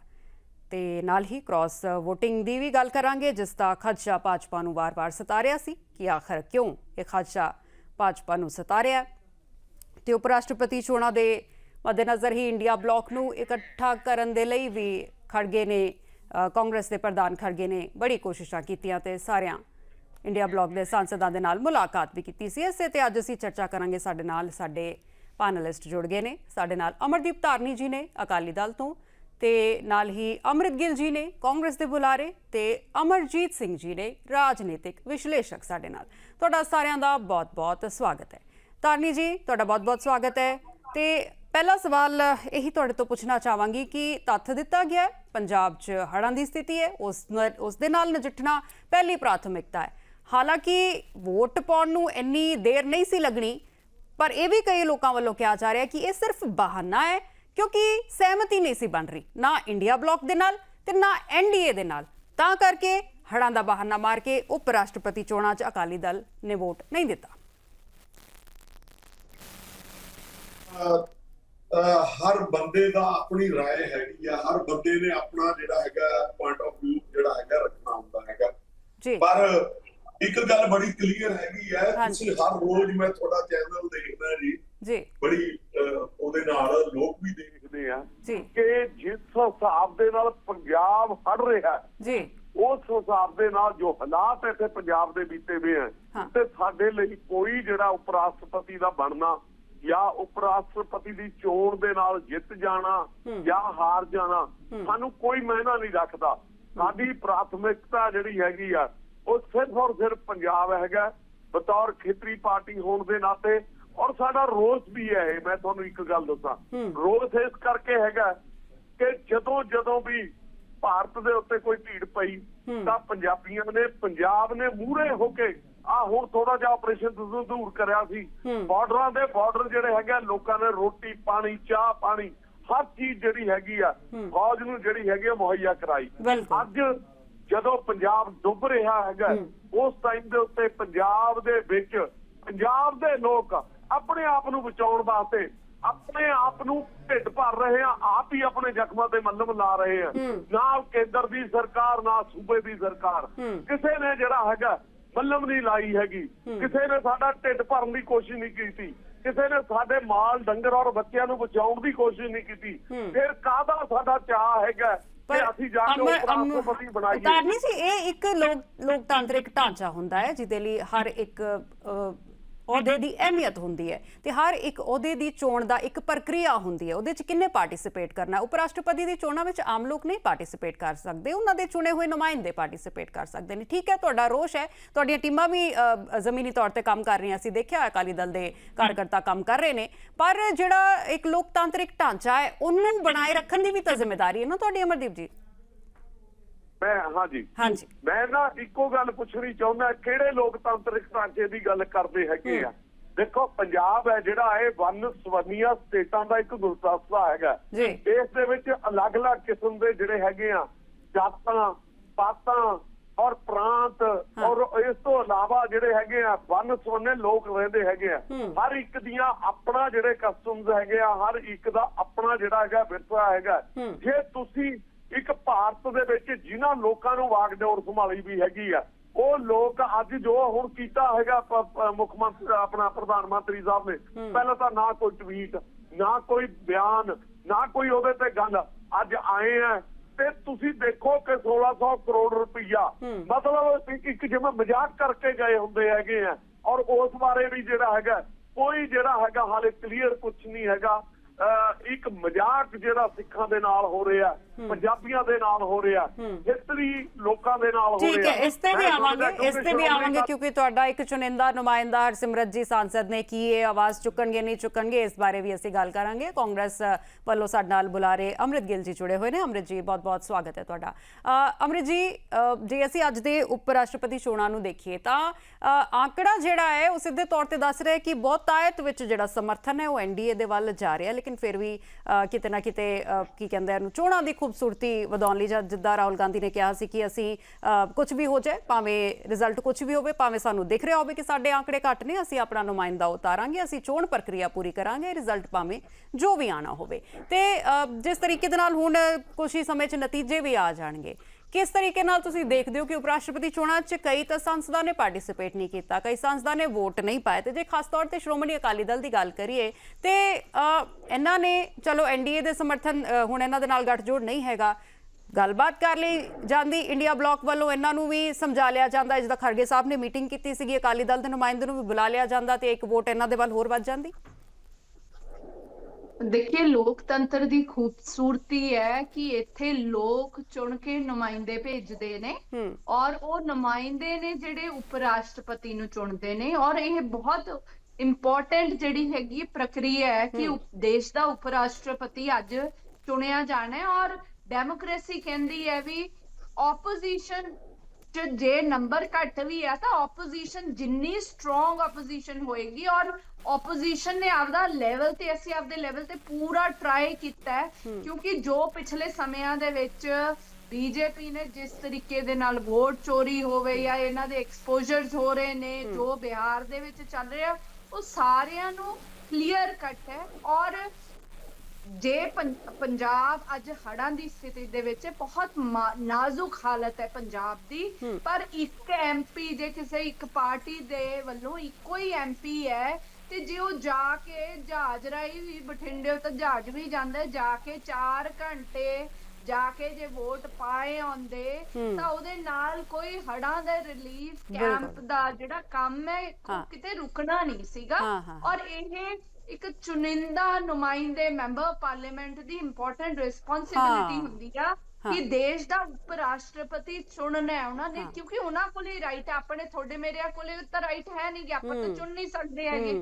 ਤੇ ਨਾਲ ਹੀ ਕ੍ਰਾਸ VOTING ਦੀ ਵੀ ਗੱਲ ਕਰਾਂਗੇ, ਜਿਸ ਦਾ ਖਦਸ਼ਾ ਭਾਜਪਾ ਨੂੰ ਵਾਰ-ਵਾਰ ਸਤਾ ਰਿਹਾ ਸੀ ਕਿ ਆਖਰ ਕਿਉਂ ਇਹ ਖਦਸ਼ਾ ਭਾਜਪਾ ਨੂੰ ਸਤਾ ਰਿਹਾ ਤੇ ਉਪ ਰਾਸ਼ਟਰਪਤੀ ਚੋਣਾਂ ਦੇ ਮੱਦੇਨਜ਼ਰ ਹੀ ਇੰਡੀਆ ਬਲਾਕ ਨੂੰ ਇਕੱਠਾ ਕਰਨ ਦੇ ਲਈ ਵੀ ਖੜਗੇ ਨੇ ਕਾਂਗਰਸ ਦੇ ਪ੍ਰਧਾਨ ਖੜਗੇ ਨੇ ਬੜੀ ਕੋਸ਼ਿਸ਼ਾਂ ਕੀਤੀਆਂ ਤੇ ਸਾਰਿਆਂ ਇੰਡੀਆ ਬਲਾਕ ਦੇ ਸਾਂਸਦਾਂ ਦੇ ਨਾਲ ਮੁਲਾਕਾਤ ਵੀ ਕੀਤੀ ਸੀ। ਇਸੇ ਤੇ ਅੱਜ ਅਸੀਂ ਚਰਚਾ ਕਰਾਂਗੇ। ਸਾਡੇ ਨਾਲ ਸਾਡੇ ਪੈਨਲਿਸਟ ਜੁੜ ਗਏ ਨੇ। ਸਾਡੇ ਨਾਲ ਅਮਰਦੀਪ ਧਾਰਨੀ ਜੀ ਨੇ ਅਕਾਲੀ ਦਲ ਤੋਂ ਤੇ ਨਾਲ ਹੀ ਅੰਮ੍ਰਿਤ ਗਿੱਲ ਜੀ ਨੇ ਕਾਂਗਰਸ ਦੇ ਬੁਲਾਰੇ ਤੇ ਅਮਰਜੀਤ ਸਿੰਘ ਜੀ ਨੇ ਰਾਜਨੀਤਿਕ ਵਿਸ਼ਲੇਸ਼ਕ ਸਾਡੇ ਨਾਲ। ਤੁਹਾਡਾ ਸਾਰਿਆਂ ਦਾ ਬਹੁਤ-ਬਹੁਤ ਸਵਾਗਤ ਹੈ। ਧਾਰਨੀ ਜੀ, ਤੁਹਾਡਾ ਬਹੁਤ-ਬਹੁਤ ਸਵਾਗਤ ਹੈ ਤੇ ਪਹਿਲਾ ਸਵਾਲ ਇਹੀ ਤੁਹਾਡੇ ਤੋਂ ਪੁੱਛਣਾ ਚਾਹਾਂਗੀ ਕਿ ਤੱਥ ਦਿੱਤਾ ਗਿਆ ਹੈ, ਪੰਜਾਬ 'ਚ ਹੜ੍ਹਾਂ ਦੀ ਸਥਿਤੀ ਹੈ, ਉਸ ਉਸ ਦੇ ਨਾਲ ਨਜਿੱਠਣਾ ਪਹਿਲੀ ਪ੍ਰਾਥਮਿਕਤਾ ਹੈ। ਹਾਲਾਂਕਿ ਵੋਟ ਪਾਉਣ ਨੂੰ ਇੰਨੀ ਦੇਰ ਨਹੀਂ ਸੀ ਲੱਗਣੀ, ਪਰ ਇਹ ਵੀ ਕਈ ਲੋਕਾਂ ਵੱਲੋਂ ਕਿਹਾ ਜਾ ਰਿਹਾ ਕਿ ਇਹ ਸਿਰਫ ਬਹਾਨਾ ਹੈ, ਕਿਉਂਕਿ ਸਹਿਮਤੀ ਨਹੀਂ ਸੀ ਬਣ ਰਹੀ, ਨਾ ਇੰਡੀਆ ਬਲੌਕ ਦੇ ਨਾਲ ਤੇ ਨਾ ਐਨਡੀਏ ਦੇ ਨਾਲ। ਤਾਂ ਕਰਕੇ ਹੜ੍ਹਾਂ ਦਾ ਬਹਾਨਾ ਮਾਰ ਕੇ ਉਪ ਰਾਸ਼ਟਰਪਤੀ ਚੋਣਾਂ 'ਚ ਅਕਾਲੀ ਦਲ ਨੇ ਵੋਟ ਨਹੀਂ ਦਿੱਤਾ। ਹਰ ਬੰਦੇ ਦਾ ਆਪਣੀ رائے ਹੈਗੀ ਆ ਹਰ ਬੰਦੇ ਨੇ ਆਪਣਾ ਜਿਹੜਾ ਹੈਗਾ ਪੁਆਇੰਟ ਆਫ View ਜਿਹੜਾ ਹੈਗਾ ਰੱਖਣਾ ਹੁੰਦਾ ਹੈਗਾ ਜੀ ਪਰ ਇੱਕ ਗੱਲ ਬੜੀ ਕਲੀਅਰ ਹੈਗੀ ਹੈ ਹਾਂਜੀ। ਤੁਸੀਂ ਹਰ ਰੋਜ਼ ਮੈਂ ਤੁਹਾਡਾ ਚੈਨਲ ਦੇਖਦਾ ਜੀ ਜੀ ਬੜੀ ਅਹ, ਉਹਦੇ ਨਾਲ ਲੋਕ ਵੀ ਦੇਖਦੇ ਆ ਜੀ ਕਿ ਜਿਸ ਹਿਸਾਬ ਦੇ ਨਾਲ ਪੰਜਾਬ ਹੜ ਰਿਹਾ ਹੈ, ਜੀ ਉਸ ਹਿਸਾਬ ਦੇ ਨਾਲ ਜੋ ਹਾਲਾਤ ਇੱਥੇ ਪੰਜਾਬ ਦੇ ਬੀਤੇ ਹੋਏ ਹਾਂ। ਆ ਤੇ ਸਾਡੇ ਲਈ ਕੋਈ ਜਿਹੜਾ ਉਪ ਰਾਸ਼ਟਰਪਤੀ ਦਾ ਬਣਨਾ ਜਾਂ ਉਪ ਰਾਸ਼ਟਰਪਤੀ ਦੀ ਚੋਣ ਦੇ ਨਾਲ ਜਿੱਤ ਜਾਣਾ ਜਾਂ ਹਾਰ ਜਾਣਾ ਸਾਨੂੰ ਕੋਈ ਮਾਇਨਾ ਨਹੀਂ ਰੱਖਦਾ। ਸਾਡੀ ਪ੍ਰਾਥਮਿਕਤਾ ਜਿਹੜੀ ਹੈਗੀ ਆ ਉਹ ਸਿਰਫ ਔਰ ਸਿਰਫ ਪੰਜਾਬ ਹੈਗਾ ਬਤੌਰ ਖੇਤਰੀ ਪਾਰਟੀ ਹੋਣ ਦੇ ਨਾਤੇ। ਔਰ ਸਾਡਾ ਰੋਸ ਵੀ ਹੈ ਇਹ ਮੈਂ ਤੁਹਾਨੂੰ ਇੱਕ ਗੱਲ ਦੱਸਾਂ। ਰੋਸ ਇਸ ਕਰਕੇ ਹੈਗਾ ਕਿ ਜਦੋਂ ਜਦੋਂ ਵੀ ਭਾਰਤ ਦੇ ਉੱਤੇ ਕੋਈ ਢੀੜ ਪਈ ਤਾਂ ਪੰਜਾਬੀਆਂ ਨੇ ਪੰਜਾਬ ਨੇ ਮੂਹਰੇ ਹੋ ਕੇ ਆ ਹੁਣ ਥੋੜਾ ਜਿਹਾ ਆਪਰੇਸ਼ਨ ਦੂਰ ਕਰਿਆ ਸੀ। ਬਾਰਡਰਾਂ ਦੇ ਬਾਰਡਰ ਜਿਹੜੇ ਹੈਗੇ ਆ, ਲੋਕਾਂ ਨੇ ਰੋਟੀ ਪਾਣੀ ਚਾਹ ਪਾਣੀ ਹਰ ਚੀਜ਼ ਜਿਹੜੀ ਹੈਗੀ ਆ ਫੌਜ ਨੂੰ ਜਿਹੜੀ ਹੈਗੀ ਆ ਮੁਹੱਈਆ ਕਰਾਈ। ਅੱਜ ਜਦੋਂ ਪੰਜਾਬ ਡੁੱਬ ਰਿਹਾ ਹੈਗਾ ਉਸ ਟਾਈਮ ਦੇ ਉੱਤੇ ਪੰਜਾਬ ਦੇ ਵਿੱਚ ਪੰਜਾਬ ਦੇ ਲੋਕ ਆਪਣੇ ਆਪ ਨੂੰ ਬਚਾਉਣ ਵਾਸਤੇ ਆਪਣੇ ਆਪ ਨੂੰ ਢਿੱਡ ਭਰ ਰਹੇ ਆ ਆਪ ਹੀ ਆਪਣੇ ਜ਼ਖਮਾਂ ਤੇ ਮੱਲਮ ਲਾ ਰਹੇ ਆ। ਨਾ ਕੇਂਦਰ ਦੀ ਸਰਕਾਰ ਨਾ ਸੂਬੇ ਦੀ ਸਰਕਾਰ। ਕਿਸੇ ਨੇ ਜਿਹੜਾ ਹੈਗਾ ਮੱਲਮ ਨਹੀਂ ਲਾਈ ਹੈਗੀ। ਕਿਸੇ ਨੇ ਸਾਡਾ ਢਿੱਡ ਭਰਨ ਦੀ ਕੋਸ਼ਿਸ਼ ਨਹੀਂ ਕੀਤੀ। ਕਿਸੇ ਨੇ ਸਾਡੇ ਮਾਲ ਡੰਗਰ ਔਰ ਬੱਚਿਆਂ ਨੂੰ ਬਚਾਉਣ ਦੀ ਕੋਸ਼ਿਸ਼ ਨਹੀਂ ਕੀਤੀ। ਫਿਰ ਕਾਹਦਾ ਸਾਡਾ ਚਾਹ ਹੈਗਾ? ਕਿ ਅਸੀਂ ਜਾ ਕੇ ਉਪ ਰਾਸ਼ਟਰਪਤੀ ਬਣਾਈਏ। ਤਾਰਨੀ ਸੀ ਇਹ ਇੱਕ ਲੋਕ ਲੋਕਤਾਂਤਰਿਕ ਢਾਂਚਾ ਹੁੰਦਾ ਹੈ ਜਿਹਦੇ ਲਈ ਹਰ ਇੱਕ ਅਹੁਦੇ ਦੀ ਅਹਿਮੀਅਤ ਹੁੰਦੀ ਹੈ ਤੇ ਹਰ ਇੱਕ ਅਹੁਦੇ ਦੀ ਚੋਣ ਦਾ ਇੱਕ ਪ੍ਰਕਿਰਿਆ ਹੁੰਦੀ ਹੈ। ਉਹਦੇ ਚ ਕਿੰਨੇ ਪਾਰਟਿਸਿਪੇਟ ਕਰਨਾ ਉਪ ਰਾਸ਼ਟਰਪਤੀ ਦੀ ਚੋਣਾਂ ਵਿੱਚ ਆਮ ਲੋਕ ਨਹੀਂ ਪਾਰਟਿਸਿਪੇਟ ਕਰ ਸਕਦੇ। ਉਹਨਾਂ ਦੇ ਚੁਣੇ ਹੋਏ ਨੁਮਾਇੰਦੇ ਪਾਰਟਿਸਿਪੇਟ ਕਰ ਸਕਦੇ ਨੇ। ਠੀਕ ਹੈ, ਤੁਹਾਡਾ ਰੋਸ਼ ਹੈ। ਤੁਹਾਡੀਆਂ ਟੀਮਾਂ ਵੀ ਜ਼ਮੀਨੀ ਤੌਰ ਤੇ ਕੰਮ ਕਰ ਰਹੀਆਂ ਅਸੀਂ ਦੇਖਿਆ ਅਕਾਲੀ ਦਲ ਦੇ ਕਾਰਜਕਰਤਾ ਕੰਮ ਕਰ ਰਹੇ ਨੇ। ਪਰ ਜਿਹੜਾ ਇੱਕ ਲੋਕਤਾਂਤਰਿਕ ਢਾਂਚਾ ਹੈ, ਉਹਨੂੰ ਬਣਾਏ ਰੱਖਣ ਦੀ ਵੀ ਤਾਂ ਜ਼ਿੰਮੇਵਾਰੀ ਹੈ ਨਾ ਤੁਹਾਡੀ ਅਮਰਦੀਪ ਜੀ? ਮੈਂ ਹਾਂਜੀ। ਹਾਂਜੀ। ਮੈਂ ਨਾ ਇੱਕੋ ਗੱਲ ਪੁੱਛਣੀ ਚਾਹੁੰਦਾ ਕਿਹੜੇ ਲੋਕਤੰਤਰਿਕ ਢਾਂਚੇ ਦੀ ਗੱਲ ਕਰਦੇ ਹੈਗੇ ਆ? ਦੇਖੋ ਪੰਜਾਬ ਹੈ ਜਿਹੜਾ ਇਹ ਵਨ ਸਵੰਨੀਆਂ ਸਟੇਟਾਂ ਦਾ ਇੱਕ ਗੁਲਦਸਤਾ ਹੈਗਾ। ਇਸ ਦੇ ਵਿੱਚ ਅਲੱਗ-ਅਲੱਗ ਕਿਸਮ ਦੇ ਜਿਹੜੇ ਹੈਗੇ ਆ ਜਾਤਾਂ ਪਾਤਾਂ ਔਰ ਪ੍ਰਾਂਤ ਔਰ ਇਸ ਤੋਂ ਇਲਾਵਾ ਜਿਹੜੇ ਹੈਗੇ ਆ ਵਨ ਸਵੰਨੇ ਲੋਕ ਰਹਿੰਦੇ ਹੈਗੇ ਆ। ਹਰ ਇੱਕ ਦੀਆਂ ਆਪਣਾ ਜਿਹੜੇ ਕਸਟਮਸ ਹੈਗੇ ਆ ਹਰ ਇੱਕ ਦਾ ਆਪਣਾ ਜਿਹੜਾ ਹੈਗਾ ਵਿਰਸਾ ਹੈਗਾ। ਜੇ ਤੁਸੀਂ ਇੱਕ ਭਾਰਤ ਦੇ ਵਿੱਚ ਜਿਨ੍ਹਾਂ ਲੋਕਾਂ ਨੂੰ ਵਾਗਡੋਰ ਸੰਭਾਲੀ ਵੀ ਹੈਗੀ ਆ ਉਹ ਲੋਕ ਅੱਜ ਜੋ ਹੁਣ ਕੀਤਾ ਹੈਗਾ ਮੁੱਖ ਮੰਤਰੀ ਆਪਣਾ ਪ੍ਰਧਾਨ ਮੰਤਰੀ ਸਾਹਿਬ ਨੇ ਪਹਿਲਾਂ ਤਾਂ ਨਾ ਕੋਈ ਟਵੀਟ ਨਾ ਕੋਈ ਬਿਆਨ ਨਾ ਕੋਈ ਉਹਦੇ ਤੇ ਗੱਲ ਅੱਜ ਆਏ ਆ ਤੇ ਤੁਸੀਂ ਦੇਖੋ ਕਿ 1600 ਕਰੋੜ ਰੁਪਈਆ ਮਤਲਬ ਇੱਕ- ਜਿਵੇਂ ਮਜ਼ਾਕ ਕਰਕੇ ਗਏ ਹੁੰਦੇ ਹੈਗੇ ਆ ਔਰ ਉਸ ਬਾਰੇ ਵੀ ਜਿਹੜਾ ਹੈਗਾ ਕੋਈ ਜਿਹੜਾ ਹੈਗਾ ਹਾਲੇ ਕਲੀਅਰ ਕੁਝ ਨਹੀਂ ਹੈਗਾ। ਇੱਕ ਮਜ਼ਾਕ ਜਿਹੜਾ ਸਿੱਖਾਂ ਦੇ ਨਾਲ ਹੋ ਰਿਹਾ ਪੰਜਾਬੀਆਂ ਦੇ ਨਾਲ ਹੋ ਰਿਹਾ ਹਿਸਟਰੀ ਲੋਕਾਂ ਦੇ ਨਾਲ ਹੋ ਰਿਹਾ। ਠੀਕ ਹੈ ਇਸ ਤੇ ਵੀ ਆਵਾਂਗੇ ਇਸ ਤੇ ਵੀ ਆਵਾਂਗੇ ਕਿਉਂਕਿ ਤੁਹਾਡਾ ਇੱਕ ਚੁਣਿੰਦਾ ਨੁਮਾਇੰਦਾ ਹਰਸਿਮਰਤ ਜੀ ਸਾਂਸਦ ਨੇ ਕੀ ਇਹ ਆਵਾਜ਼ ਚੁੱਕਣਗੇ ਨਹੀਂ ਚੁੱਕਣਗੇ ਇਸ ਬਾਰੇ ਵੀ ਅਸੀਂ ਗੱਲ ਕਰਾਂਗੇ। ਕਾਂਗਰਸ ਵੱਲੋਂ ਸਾਡੇ ਨਾਲ ਬੁਲਾਰੇ ਅੰਮ੍ਰਿਤ ਗਿੱਲ ਜੀ ਜੁੜੇ ਹੋਏ ਨੇ। ਅੰਮ੍ਰਿਤ ਜੀ ਬਹੁਤ ਬਹੁਤ ਸਵਾਗਤ ਹੈ ਤੁਹਾਡਾ। ਅੰਮ੍ਰਿਤ ਜੀ ਜੇ ਅਸੀਂ ਅੱਜ ਦੇ ਉਪ ਰਾਸ਼ਟਰਪਤੀ ਚੋਣਾਂ ਨੂੰ ਦੇਖੀਏ ਤਾਂ ਅ, ਆંકੜਾ ਜਿਹੜਾ ਹੈ ਉਹ ਸਿੱਧੇ ਤੌਰ ਤੇ ਦੱਸ ਰਿਹਾ ਹੈ ਕਿ ਬਹੁਤਾਇਤ ਵਿੱਚ ਜਿਹੜਾ ਸਮਰਥਨ ਹੈ ਉਹ ਐਨਡੀਏ ਦੇ ਵੱਲ ਜਾ ਰਿਹਾ ਲੇਕਿਨ ਫਿਰ ਵੀ ਕਿਤੇ ਨਾ ਕਿਤੇ ਕੀ ਕਹਿੰਦੇ ਇਹਨੂੰ, ਚੋਣਾਂ ਦੀ ਖੂਬਸੂਰਤੀ ਵਧਾਉਣ ਲਈ ਜਿੱਦਾਂ ਰਾਹੁਲ ਗਾਂਧੀ ਨੇ ਕਿਹਾ ਸੀ ਕਿ ਅਸੀਂ ਕੁਝ ਵੀ ਹੋ ਜਾਏ, ਭਾਵੇਂ ਰਿਜ਼ਲਟ ਕੁਝ ਵੀ ਹੋਵੇ, ਭਾਵੇਂ ਸਾਨੂੰ ਦਿਖ ਰਿਹਾ ਹੋਵੇ ਕਿ ਸਾਡੇ ਆંકੜੇ ਘੱਟ ਨੇ, ਅਸੀਂ ਆਪਣਾ ਨੁਮਾਇੰਦਾ ਉਤਾਰਾਂਗੇ, ਅਸੀਂ ਚੋਣ ਪ੍ਰਕਿਰਿਆ ਪੂਰੀ ਕਰਾਂਗੇ ਰਿਜ਼ਲਟ ਭਾਵੇਂ ਜੋ ਵੀ ਆਣਾ ਹੋਵੇ। ਤੇ ਜਿਸ ਤਰੀਕੇ ਦੇ ਨਾਲ ਹੁਣ ਕੁਝ ਹੀ ਸਮੇਂ 'ਚ ਨਤੀਜੇ ਵੀ ਆ ਜਾਣਗੇ। ਕਿਸ ਤਰੀਕੇ ਨਾਲ ਤੁਸੀਂ ਦੇਖਦੇ ਹੋ ਕਿ ਉਪ ਰਾਸ਼ਟਰਪਤੀ ਚੋਣਾਂ 'ਚ ਕਈ ਤਾਂ ਸੰਸਦਾਂ ਨੇ ਪਾਰਟਿਸਿਪੇਟ ਨਹੀਂ ਕੀਤਾ, ਕਈ ਸੰਸਦਾਂ ਨੇ ਵੋਟ ਨਹੀਂ ਪਾਏ ਤੇ ਜੇ ਖਾਸ ਤੌਰ ਤੇ ਸ਼੍ਰੋਮਣੀ ਅਕਾਲੀ ਦਲ ਦੀ ਗੱਲ ਕਰੀਏ ਤੇ ਇਹਨਾਂ ਨੇ, ਚਲੋ ਐਨਡੀਏ ਦੇ ਸਮਰਥਨ ਹੁਣ ਇਹਨਾਂ ਦੇ ਨਾਲ ਗੱਠਜੋੜ ਨਹੀਂ ਹੈਗਾ। ਗੱਲਬਾਤ ਕਰ ਲਈ ਜਾਂਦੀ, ਇੰਡੀਆ ਬਲਾਕ ਵੱਲੋਂ ਇਹਨਾਂ ਨੂੰ ਵੀ ਸਮਝਾ ਲਿਆ ਜਾਂਦਾ। ਜਿੱਦਾਂ ਖਰਗੇ ਸਾਹਿਬ ਨੇ ਮੀਟਿੰਗ ਕੀਤੀ ਸੀਗੀ, ਅਕਾਲੀ ਦਲ ਦੇ ਨੁਮਾਇੰਦੇ ਨੂੰ ਵੀ ਬੁਲਾ ਲਿਆ ਜਾਂਦਾ ਤੇ ਇੱਕ ਵੋਟ ਇਹਨਾਂ ਦੇ ਵੱਲ ਹੋਰ ਵੱਧ ਜਾਂਦੀ। ਦੇਖਿਏ ਲੋਕਤੰਤਰ ਦੀ ਖੂਬਸੂਰਤੀ ਹੈ ਕਿ ਇੱਥੇ ਲੋਕ ਚੁਣ ਕੇ ਨੁਮਾਇੰਦੇ ਭੇਜਦੇ ਨੇ ਔਰ ਉਹ ਨੁਮਾਇੰਦੇ ਨੇ ਜਿਹੜੇ ਉਪ ਰਾਸ਼ਟਰਪਤੀ ਨੂੰ ਚੁਣਦੇ ਨੇ ਔਰ ਇਹ ਬਹੁਤ ਇੰਪੋਰਟੈਂਟ ਜਿਹੜੀ ਹੈਗੀ ਪ੍ਰਕਿਰਿਆ ਹੈ ਕਿ ਦੇਸ਼ ਦਾ ਉਪ ਰਾਸ਼ਟਰਪਤੀ ਅੱਜ ਚੁਣਿਆ ਜਾਣਾ ਹੈ ਔਰ ਡੈਮੋਕ੍ਰੇਸੀ ਕਹਿੰਦੀ ਹੈ ਵੀ ਆਪੋਜੀਸ਼ਨ ਜੇ ਨੰਬਰ ਘੱਟ ਵੀ ਹੈ ਤਾਂ ਆਪੋਜੀਸ਼ਨ ਜਿੰਨੀ ਸਟਰੋਂਗ ਆਪੋਜੀਸ਼ਨ ਹੋਏਗੀ ਔਰ ਆਪੋਜੀਸ਼ਨ ਨੇ ਆਪਦਾ ਲੈਵਲ ਤੇ ਅਸੀਂ ਆਪਦੇ ਲੈਵਲ ਤੇ ਪੂਰਾ ਟਰਾਈ ਕੀਤਾ ਹੈ ਕਿਉਂਕਿ ਜੋ ਪਿਛਲੇ ਸਮਿਆਂ ਦੇ ਵਿੱਚ ਬੀਜੇਪੀ ਨੇ ਜਿਸ ਤਰੀਕੇ ਦੇ ਨਾਲ ਵੋਟ ਚੋਰੀ ਹੋਵੇ ਜਾਂ ਇਹਨਾਂ ਦੇ ਐਕਸਪੋਜ਼ਰਸ ਹੋ ਰਹੇ ਨੇ ਜੋ ਬਿਹਾਰ ਦੇ ਵਿੱਚ ਚੱਲ ਰਿਹਾ ਉਹ ਸਾਰਿਆਂ ਨੂੰ ਕਲੀਅਰ ਕੱਟ ਹੈ ਔਰ ਜੇ ਪੰਜਾਬ ਅੱਜ ਹੜ੍ਹਾਂ ਦੀ ਸਥਿਤੀ ਦੇ ਵਿੱਚ ਬਹੁਤ ਨਾਜ਼ੁਕ ਹਾਲਤ ਹੈ ਪੰਜਾਬ ਦੀ ਪਰ ਇੱਕ ਐਮਪੀ ਜੇ ਕਿਸੇ ਇੱਕ ਪਾਰਟੀ ਦੇ ਵੱਲੋਂ ਇੱਕੋ ਹੀ ਐਮਪੀ ਹੈ ਤੇ ਜੇ ਉਹ ਜਾ ਕੇ ਜਹਾਜ਼ ਰਾਹੀਂ ਵੀ ਬਠਿੰਡੇ ਤੋਂ ਜਹਾਜ਼ ਵੀ ਜਾਂਦਾ ਜਾ ਕੇ 4 ਘੰਟੇ ਜਾ ਕੇ ਜੇ ਵੋਟ ਪਾਏ ਆਉਂਦੇ ਤਾਂ ਉਹਦੇ ਨਾਲ ਕੋਈ ਹੜ੍ਹਾਂ ਦੇ ਰਿਲੀਫ ਕੈਂਪ। ਦਾ ਜਿਹੜਾ ਕੰਮ ਹੈ। ਕਿਤੇ ਰੁਕਣਾ ਨਹੀਂ ਸੀਗਾ। ਔਰ ਇਹ ਇੱਕ ਚੁਣਿੰਦਾ ਨੁਮਾਇੰਦੇ ਮੈਂਬਰ ਪਾਰਲੀਮੈਂਟ ਦੀ ਇੰਪੋਰਟੈਂਟ ਰਿਸਪੌਂਸਿਬਿਲਿਟੀ। ਹੁੰਦੀ ਆ। ਕਿ ਦੇਸ਼ ਦਾ ਉਪ ਰਾਸ਼ਟਰਪਤੀ ਚੁਣਨਾ ਹੈ ਉਹਨਾਂ ਨੇ। ਕਿਉਂਕਿ ਉਹਨਾਂ ਕੋਲੇ ਰਾਈਟ ਆਪਣੇ ਤੁਹਾਡੇ ਮੇਰੇ ਕੋਲੇ ਤਾਂ ਰਾਈਟ ਹੈ ਨਹੀਂ ਕਿ ਆਪਾਂ ਤਾਂ। ਚੁਣ ਨਹੀਂ ਸਕਦੇ ਹੈਗੇ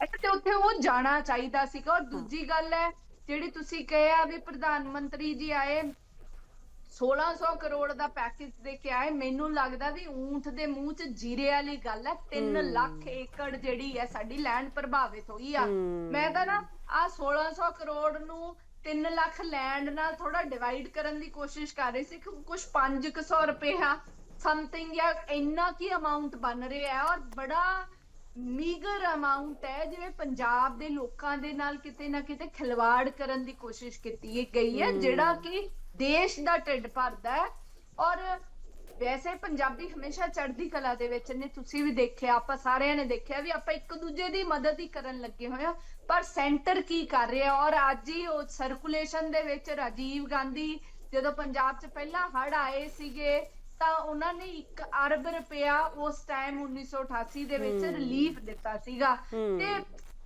ਤੇ ਉੱਥੇ ਉਹ ਜਾਣਾ ਚਾਹੀਦਾ ਸੀਗਾ। ਔਰ ਦੂਜੀ ਗੱਲ ਹੈ ਜਿਹੜੀ ਤੁਸੀਂ ਕਿਹਾ ਵੀ ਪ੍ਰਧਾਨ ਮੰਤਰੀ ਜੀ ਆਏ 1600 ਕਰੋੜ ਦਾ ਪੈਕੇਜ ਦੇ ਕੇ ਆਏ ਮੈਨੂੰ ਲੱਗਦਾ ਵੀ ਊਂਠ ਦੇ ਮੂੰਹ 'ਚ ਜੀਰੇ ਵਾਲੀ ਗੱਲ ਹੈ। 3 ਲੱਖ ਏਕੜ ਜਿਹੜੀ ਹੈ ਸਾਡੀ ਲੈਂਡ ਪ੍ਰਭਾਵਿਤ ਹੋਈ ਆ। ਮੈਂ ਤਾਂ ਨਾ ਆ 1600 ਕਰੋੜ ਨੂੰ 3 ਲੱਖ ਲੈਂਡ ਨਾਲ ਥੋੜਾ ਡਿਵਾਈਡ ਕਰਨ ਦੀ ਕੋਸ਼ਿਸ਼ ਕਰ ਰਹੀ ਸੀ ਕਿ ਕੁਝ 500 ਰੁਪਇਆ ਸਮਥਿੰਗ ਜਾਂ ਇੰਨਾ ਕੀ ਅਮਾਉਂਟ ਬਣ ਰਿਹਾ ਔਰ ਬੜਾ ਮੀਗਰ ਅਮਾਉਂਟ ਹੈ ਜਿਵੇਂ ਪੰਜਾਬ ਦੇ ਲੋਕਾਂ ਦੇ ਨਾਲ ਕਿਤੇ ਨਾ ਕਿਤੇ ਖਿਲਵਾੜ ਕਰਨ ਦੀ ਕੋਸ਼ਿਸ਼ ਕੀਤੀ ਗਈ ਹੈ ਜਿਹੜਾ ਕਿ ਦੇਸ਼ ਦਾ ਢਿੱਡ ਭਰਦਾ ਹੈ। ਔਰ ਵੈਸੇ ਪੰਜਾਬੀ ਹਮੇਸ਼ਾ ਚੜ੍ਹਦੀ ਕਲਾ ਦੇ ਵਿੱਚ ਨੇ ਤੁਸੀਂ ਵੀ ਦੇਖਿਆ ਆਪਾਂ ਸਾਰਿਆਂ ਨੇ ਦੇਖਿਆ ਵੀ ਆਪਾਂ ਇੱਕ ਦੂਜੇ ਦੀ ਮਦਦ ਹੀ ਕਰਨ ਲੱਗੇ ਹੋਏ ਆ ਪਰ ਸੈਂਟਰ ਕੀ ਕਰ ਰਿਹਾ? ਔਰ ਅੱਜ ਹੀ ਉਹ ਸਰਕੂਲੇਸ਼ਨ ਦੇ ਵਿੱਚ ਰਾਜੀਵ ਗਾਂਧੀ ਜਦੋਂ ਪੰਜਾਬ 'ਚ ਪਹਿਲਾਂ ਹੜ੍ਹ ਆਏ ਸੀਗੇ ਤਾਂ ਉਹਨਾਂ ਨੇ 1 ਅਰਬ ਰੁਪਇਆ ਉਸ ਟਾਈਮ 1988 ਦੇ ਵਿੱਚ ਰਿਲੀਫ ਦਿੱਤਾ ਸੀਗਾ। ਤੇ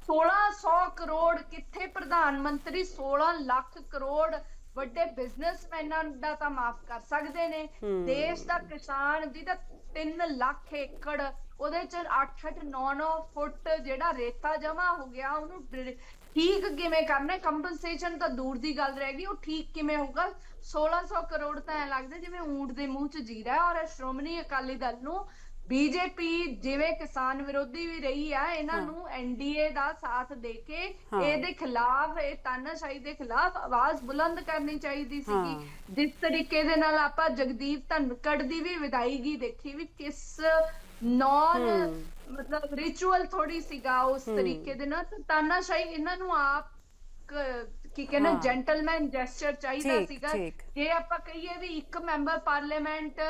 1600 ਕਰੋੜ ਕਿੱਥੇ ਪ੍ਰਧਾਨ ਮੰਤਰੀ 16 ਲੱਖ ਕਰੋੜ ਵੱਡੇ ਬਿਜ਼ਨਸਮੈਨਾਂ ਦਾ ਤਾਂ ਮਾਫ ਕਰ ਸਕਦੇ ਨੇ। ਦੇਸ਼ ਦਾ ਕਿਸਾਨ ਜਿਹਦਾ 3 ਲੱਖ ਏਕੜ ਉਹਦੇ ਚ 8-8 9-9 ਫੁੱਟ ਜਿਹੜਾ ਰੇਤਾ ਜਮਾ ਹੋ ਗਿਆ ਉਹਨੂੰ ਠੀਕ ਕਿਵੇਂ ਕਰਨਾ ਕੰਪਨਸੇਸ਼ਨ ਤਾਂ ਦੂਰ ਦੀ ਗੱਲ ਰਹਿ ਗਈ ਉਹ ਠੀਕ ਕਿਵੇਂ ਹੋਊਗਾ 1600 ਕਰੋੜ ਤਾਂ ਐ ਲੱਗਦਾ ਜਿਵੇਂ ਊਂਟ ਦੇ ਮੂੰਹ 'ਚ ਜੀਰਾ ਔਰ ਸ਼੍ਰੋਮਣੀ ਅਕਾਲੀ ਦਲ ਨੂੰ ਬੀਜੇਪੀ ਜਿਵੇਂ ਕਿਸਾਨ ਵਿਰੋਧੀ ਵੀ ਰਹੀ ਆ ਇਹਨਾਂ। ਨੂੰ ਐਨਡੀਏ ਦਾ ਸਾਥ ਦੇ ਕੇ। ਇਹਦੇ ਖਿਲਾਫ ਇਹ ਤਾਨਾਸ਼ਾਹੀ ਦੇ ਖਿਲਾਫ ਆਵਾਜ਼ ਬੁਲੰਦ ਕਰਨੀ ਚਾਹੀਦੀ। ਸੀਗੀ ਜਿਸ ਤਰੀਕੇ ਦੇ ਨਾਲ ਆਪਾਂ ਜਗਦੀਪ ਧਨਕੜ ਦੀ ਵੀ ਵਿਦਾਇਗੀ ਦੇਖੀ ਵੀ ਕਿਸ ਨੌਨ। ਮਤਲਬ ਰਿਚੁਅਲ ਥੋੜੀ ਸੀਗਾ ਉਸ। ਤਰੀਕੇ ਦੇ ਨਾਲ ਤਾਨਾਸ਼ਾਹੀ ਇਹਨਾਂ ਨੂੰ ਆਪ ਕ- ਕਹਿੰਦੇ। ਜੈਂਟਲਮੈਨ ਜੈਸਚਰ ਚਾਹੀਦਾ ਸੀਗਾ। ਜੇ ਆਪਾਂ ਕਹੀਏ ਵੀ ਇੱਕ ਮੈਂਬਰ ਪਾਰਲੀਮੈਂਟ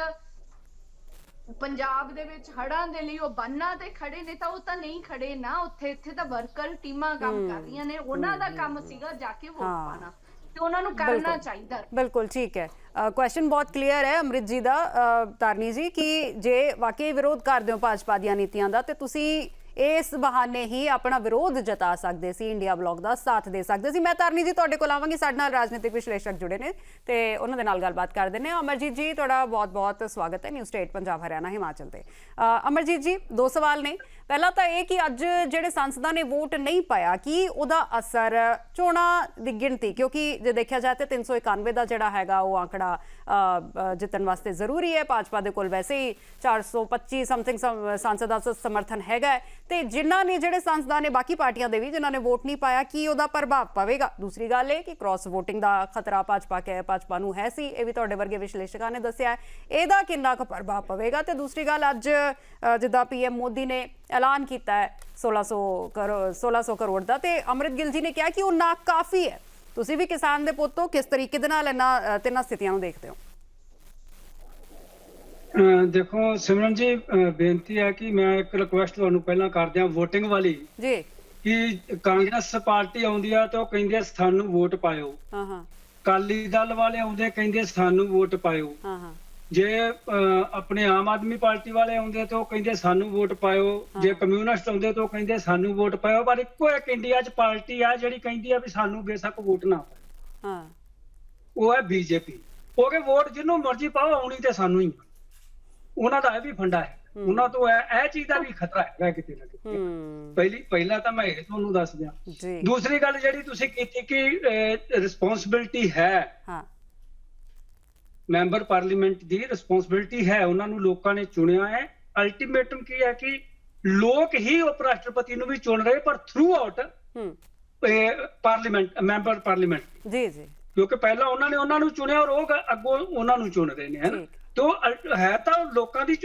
ਪੰਜਾਬ ਦੇ ਵਿੱਚ ਹੜਾਂ ਦੇ ਲਈ ਉਹ ਬੰਨਾਂ ਤੇ ਖੜੇ ਨੇ ਤਾਂ ਉਹ ਤਾਂ ਨਹੀਂ ਖੜੇ ਨਾ ਉੱਥੇ ਇੱਥੇ ਤਾਂ ਵਰਕਰ ਟੀਮਾਂ ਕੰਮ ਕਰ ਰਹੀਆਂ ਨੇ ਉਹਨਾਂ ਦਾ ਕੰਮ ਸੀਗਾ ਜਾ ਕੇ ਵੋਟ। ਪਾਣਾ ਤੇ ਉਹਨਾਂ ਨੂੰ ਕਰਨਾ। ਚਾਹੀਦਾ ਬਿਲਕੁਲ ਠੀਕ ਹੈ ਕੁਐਸਚਨ ਬਹੁਤ ਕਲੀਅਰ ਹੈ ਅਮਰਿਤ ਜੀ ਦਾ ਤਾਰਨੀ ਜੀ ਕਿ ਜੇ ਵਾਕਈ ਵਿਰੋਧ ਕਰਦੇ ਹੋ ਭਾਜਪਾ ਦੀਆਂ ਨੀਤੀਆਂ ਦਾ ਤੇ ਤੁਸੀਂ ਇਸ ਬਹਾਨੇ ਹੀ ਆਪਣਾ ਵਿਰੋਧ ਜਤਾ ਸਕਦੇ ਸੀ, ਇੰਡੀਆ ਬਲੌਗ ਦਾ ਸਾਥ ਦੇ ਸਕਦੇ ਸੀ। ਮੈਂ ਤਾਰਨੀ ਜੀ ਤੁਹਾਡੇ ਕੋਲ ਆਵਾਂਗੀ, ਸਾਡੇ ਨਾਲ ਰਾਜਨੀਤਿਕ ਵਿਸ਼ਲੇਸ਼ਕ ਜੁੜੇ ਨੇ ਤੇ ਉਹਨਾਂ ਦੇ ਨਾਲ ਗੱਲਬਾਤ ਕਰਦੇ ਨੇ ਅਮਰਜੀਤ ਜੀ, ਤੁਹਾਡਾ ਬਹੁਤ-ਬਹੁਤ ਸਵਾਗਤ ਹੈ ਨਿਊ ਸਟੇਟ ਪੰਜਾਬ, ਹਰਿਆਣਾ, ਹਿਮਾਚਲ ਤੇ। ਅਮਰਜੀਤ ਜੀ, ਦੋ ਸਵਾਲ ਨੇ। ਪਹਿਲਾ ਤਾਂ ਇਹ ਕਿ ਅੱਜ ਜਿਹੜੇ ਸੰਸਦਾਂ ਨੇ ਵੋਟ ਨਹੀਂ ਪਾਇਆ, ਕਿ ਉਹਦਾ ਅਸਰ ਚੋਣਾਂ ਦੀ ਗਿਣਤੀ, ਕਿਉਂਕਿ ਜੇ ਦੇਖਿਆ ਜਾਏ ਤਾਂ 391 ਦਾ ਜਿਹੜਾ ਹੈਗਾ ਉਹ ਆંકੜਾ ਜਿੱਤਣ ਵਾਸਤੇ ਜ਼ਰੂਰੀ ਹੈ। ਭਾਜਪਾ ਦੇ ਕੋਲ ਵੈਸੇ ਹੀ 425 ਸਮਥਿੰਗ ਸੰਸਦਾਂ ਦਾ ਸਮਰਥਨ ਹੈਗਾ ਹੈ। ਤੇ ਜਿਨ੍ਹਾਂ ਨੇ ਜਿਹੜੇ ਸੰਸਦਾਂ ਨੇ ਬਾਕੀ ਪਾਰਟੀਆਂ ਦੇ ਵੀ ਜਿਨ੍ਹਾਂ ਨੇ ਵੋਟ ਨਹੀਂ ਪਾਇਆ ਕੀ ਉਹਦਾ ਪ੍ਰਭਾਵ ਪਵੇਗਾ? ਦੂਸਰੀ ਗੱਲ ਇਹ ਕਿ ਕ੍ਰਾਸ ਵੋਟਿੰਗ ਦਾ ਖਤਰਾ ਭਾਜਪਾ ਕੇ ਭਾਜਪਾ ਨੂੰ ਹੈ ਸੀ। ਇਹ ਵੀ ਤੁਹਾਡੇ ਵਰਗੇ ਵਿਸ਼ਲੇਸ਼ਕਾਂ ਨੇ ਦੱਸਿਆ ਇਹਦਾ ਕਿੰਨਾ ਕੁ ਪ੍ਰਭਾਵ ਪਵੇਗਾ? ਤੇ ਦੂਸਰੀ ਗੱਲ ਅੱਜ ਅ, ਜਿੱਦਾਂ ਪੀਐਮ ਮੋਦੀ ਨੇ ਐਲਾਨ ਕੀਤਾ ਹੈ 1600 ਕਰੋੜ 1600 ਕਰੋੜ ਦਾ ਤੇ ਅਮਰਿਤ ਗਿੱਲ ਜੀ ਨੇ ਕਿਹਾ ਕਿ ਉਹ ਨਾ ਕਾਫੀ ਹੈ। ਤੁਸੀਂ ਵੀ ਕਿਸਾਨ ਦੇ ਪੁੱਤ ਹੋ ਕਿਸ ਤਰੀਕੇ ਦੇ ਨਾਲ ਇਹਨਾਂ ਤਿੰਨਾਂ ਸਥਿਤੀਆਂ ਨੂੰ ਦੇਖਦੇ ਹੋ? ਦੇਖੋ ਸਿਮਰਨ ਜੀ ਬੇਨਤੀ ਹੈ ਕਿ ਮੈਂ ਇੱਕ ਰਿਕੁਐਸਟ ਤੁਹਾਨੂੰ ਪਹਿਲਾਂ ਕਰਦੇ ਹਾਂ VOTING ਵਾਲੀ ਜੀ। ਕਿ ਕਾਂਗਰਸ ਪਾਰਟੀ ਆਉਂਦੀ ਆ ਤਾਂ ਉਹ ਕਹਿੰਦੇ ਸਾਨੂੰ ਵੋਟ ਪਾਇਓ। ਹਾਂ ਹਾਂ। ਕਾਲੀ ਦਲ ਵਾਲੇ ਆਉਂਦੇ ਕਹਿੰਦੇ ਸਾਨੂੰ ਵੋਟ ਪਾਇਓ। ਹਾਂ ਹਾਂ। ਜੇ ਆਪਣੇ ਆਮ ਆਦਮੀ ਪਾਰਟੀ ਵਾਲੇ ਆਉਂਦੇ ਤਾਂ ਉਹ ਕਹਿੰਦੇ ਸਾਨੂੰ ਵੋਟ ਪਾਇਓ। ਜੇ ਕਮਿਊਨਿਸਟ ਆਉਂਦੇ ਤਾਂ ਉਹ ਕਹਿੰਦੇ ਸਾਨੂੰ ਵੋਟ ਪਾਇਓ। ਪਰ ਇੱਕੋ ਇੱਕ ਇੰਡੀਆ 'ਚ ਪਾਰਟੀ ਆ ਜਿਹੜੀ ਕਹਿੰਦੀ ਆ ਵੀ ਸਾਨੂੰ ਬੇਸ਼ੱਕ ਵੋਟ ਨਾ ਪਾਓ। ਹਾਂ। ਉਹ ਹੈ ਬੀਜੇਪੀ ਉਹਦੇ ਵੋਟ ਜਿਹਨੂੰ ਮਰਜ਼ੀ ਪਾਓ ਆਉਣੀ ਤੇ ਸਾਨੂੰ ਹੀ ਉਹਨਾਂ ਦਾ ਇਹ ਵੀ ਫੰਡਾ ਹੈ। ਉਹਨਾਂ ਤੋਂ ਇਹ ਇਹ ਚੀਜ਼ ਦਾ ਵੀ ਖਤਰਾ ਹੈਗਾ ਕਿਤੇ ਨਾ ਕਿਤੇ। ਹੂੰ। ਪਹਿਲੀ ਪਹਿਲਾਂ ਤਾਂ ਮੈਂ ਇਹ ਤੁਹਾਨੂੰ ਦੱਸ ਦਿਆਂ। ਜੀ। ਦੂਸਰੀ ਗੱਲ ਜਿਹੜੀ ਤੁਸੀਂ ਕੀਤੀ ਕਿ ਰਿਸਪੌਂਸਿਬਿਲਟੀ ਹੈ। ਹਾਂ। ਮੈਂਬਰ ਪਾਰਲੀਮੈਂਟ ਦੀ ਰਿਸਪੌਂਸਿਬਿਲਟੀ ਹੈ ਉਹਨਾਂ ਨੂੰ ਲੋਕਾਂ ਨੇ ਚੁਣਿਆ ਹੈ। ਅਲਟੀਮੇਟਮ ਕੀ ਹੈ ਕਿ ਲੋਕ ਹੀ ਉਪ ਰਾਸ਼ਟਰਪਤੀ ਨੂੰ ਵੀ ਚੁਣ ਰਹੇ ਪਰ throughout parliament member parliament. ਜੀ ਜੀ। ਕਿਉਂਕਿ ਪਹਿਲਾਂ ਉਹਨਾਂ ਨੇ ਉਹਨਾਂ ਨੂੰ ਚੁਣਿਆ ਔਰ ਉਹ ਅੱਗੋਂ ਉਹਨਾਂ ਨੂੰ ਚੁਣ ਰਹੇ ਨੇ ਹੈ ਠੀਕ। ਤੋ ਹੈ ਤਾਂ ਲੋਕਾਂ ਦੀ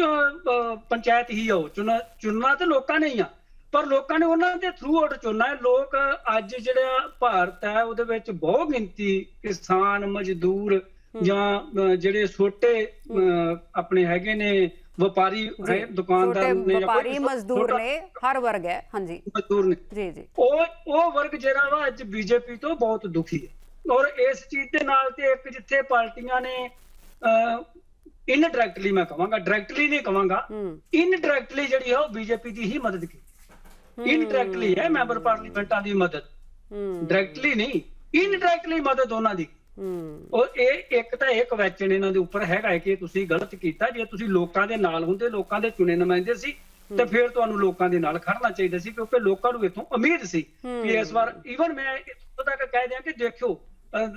ਪੰਚਾਇਤ ਹੀ ਆ ਚੁਣਾ ਚੁਣਨਾ ਤੇ ਲੋਕਾਂ ਨੇ ਹੀ ਆ। ਪਰ ਲੋਕਾਂ ਨੇ ਉਹਨਾਂ ਦੇ ਥਰੂ ਆਊਟ ਚੁਣਨਾ ਹੈ। ਲੋਕ ਅੱਜ ਜਿਹੜਾ ਭਾਰਤ ਹੈ ਉਹਦੇ ਵਿੱਚ ਬਹੁ ਗਿਣਤੀ ਕਿਸਾਨ ਮਜ਼ਦੂਰ ਜਾਂ ਜਿਹੜੇ ਛੋਟੇ ਆਪਣੇ ਹੈਗੇ ਨੇ ਵਪਾਰੀ ਹੈ ਦੁਕਾਨਦਾਰ ਨੇ ਵਪਾਰੀ ਮਜ਼ਦੂਰ ਨੇ ਹਰ ਵਰਗ ਹੈ ਹਾਂਜੀ। ਮਜ਼ਦੂਰ ਨੇ। ਜੀ ਜੀ। ਉਹ ਉਹ ਵਰਗ ਜਿਹੜਾ ਵਾ ਅੱਜ ਬੀਜੇਪੀ ਤੋਂ ਬਹੁਤ ਦੁਖੀ ਹੈ। ਔਰ ਇਸ ਚੀਜ਼ ਦੇ ਨਾਲ ਤੇ ਇੱਕ ਜਿੱਥੇ ਪਾਰਟੀਆਂ ਨੇ ਇਨਡਾਇਰੈਕਟਲੀ ਮੈਂ ਕਹਾਂਗਾ ਡਾਇਰੈਕਟਲੀ ਨਹੀਂ ਕਹਾਂਗਾ ਇਨਡਾਇਰੈਕਟਲੀ ਜਿਹੜੀ ਹੈ ਉਹ ਬੀਜੇਪੀ ਦੀ ਹੀ ਮਦਦ ਕੀਤੀ। ਇਨਡਾਇਰੈਕਟਲੀ ਹੈ ਮੈਂਬਰ ਪਾਰਲੀਮੈਂਟਾਂ ਦੀ ਮਦਦ। ਡਾਇਰੈਕਟਲੀ ਨਹੀਂ ਇਨਡਾਇਰੈਕਟਲੀ ਮਦਦ ਉਹਨਾਂ ਦੀ। ਹੂੰ ਉਹ ਇਹ ਇੱਕ ਤਾਂ ਇਹ ਕਵੈਚਨ ਇਹਨਾਂ ਦੇ ਉੱਪਰ ਹੈਗਾ ਹੈ ਕਿ ਤੁਸੀਂ ਗਲਤ ਕੀਤਾ ਜੇ ਤੁਸੀਂ ਲੋਕਾਂ ਦੇ ਨਾਲ ਹੁੰਦੇ ਲੋਕਾਂ ਦੇ ਚੁਣੇ ਨੁਮਾਇੰਦੇ ਸੀ ਤੇ ਫਿਰ ਤੁਹਾਨੂੰ ਲੋਕਾਂ ਦੇ ਨਾਲ ਖੜਨਾ ਚਾਹੀਦਾ ਸੀ ਕਿਉਂਕਿ ਲੋਕਾਂ ਨੂੰ ਇਥੋਂ ਉਮੀਦ ਸੀ ਕਿ ਇਸ ਵਾਰ ਈਵਨ ਮੈਂ ਇੱਥੋਂ ਤੱਕ ਕਹਿ ਦਿਆਂ ਕਿ ਦੇਖਿਓ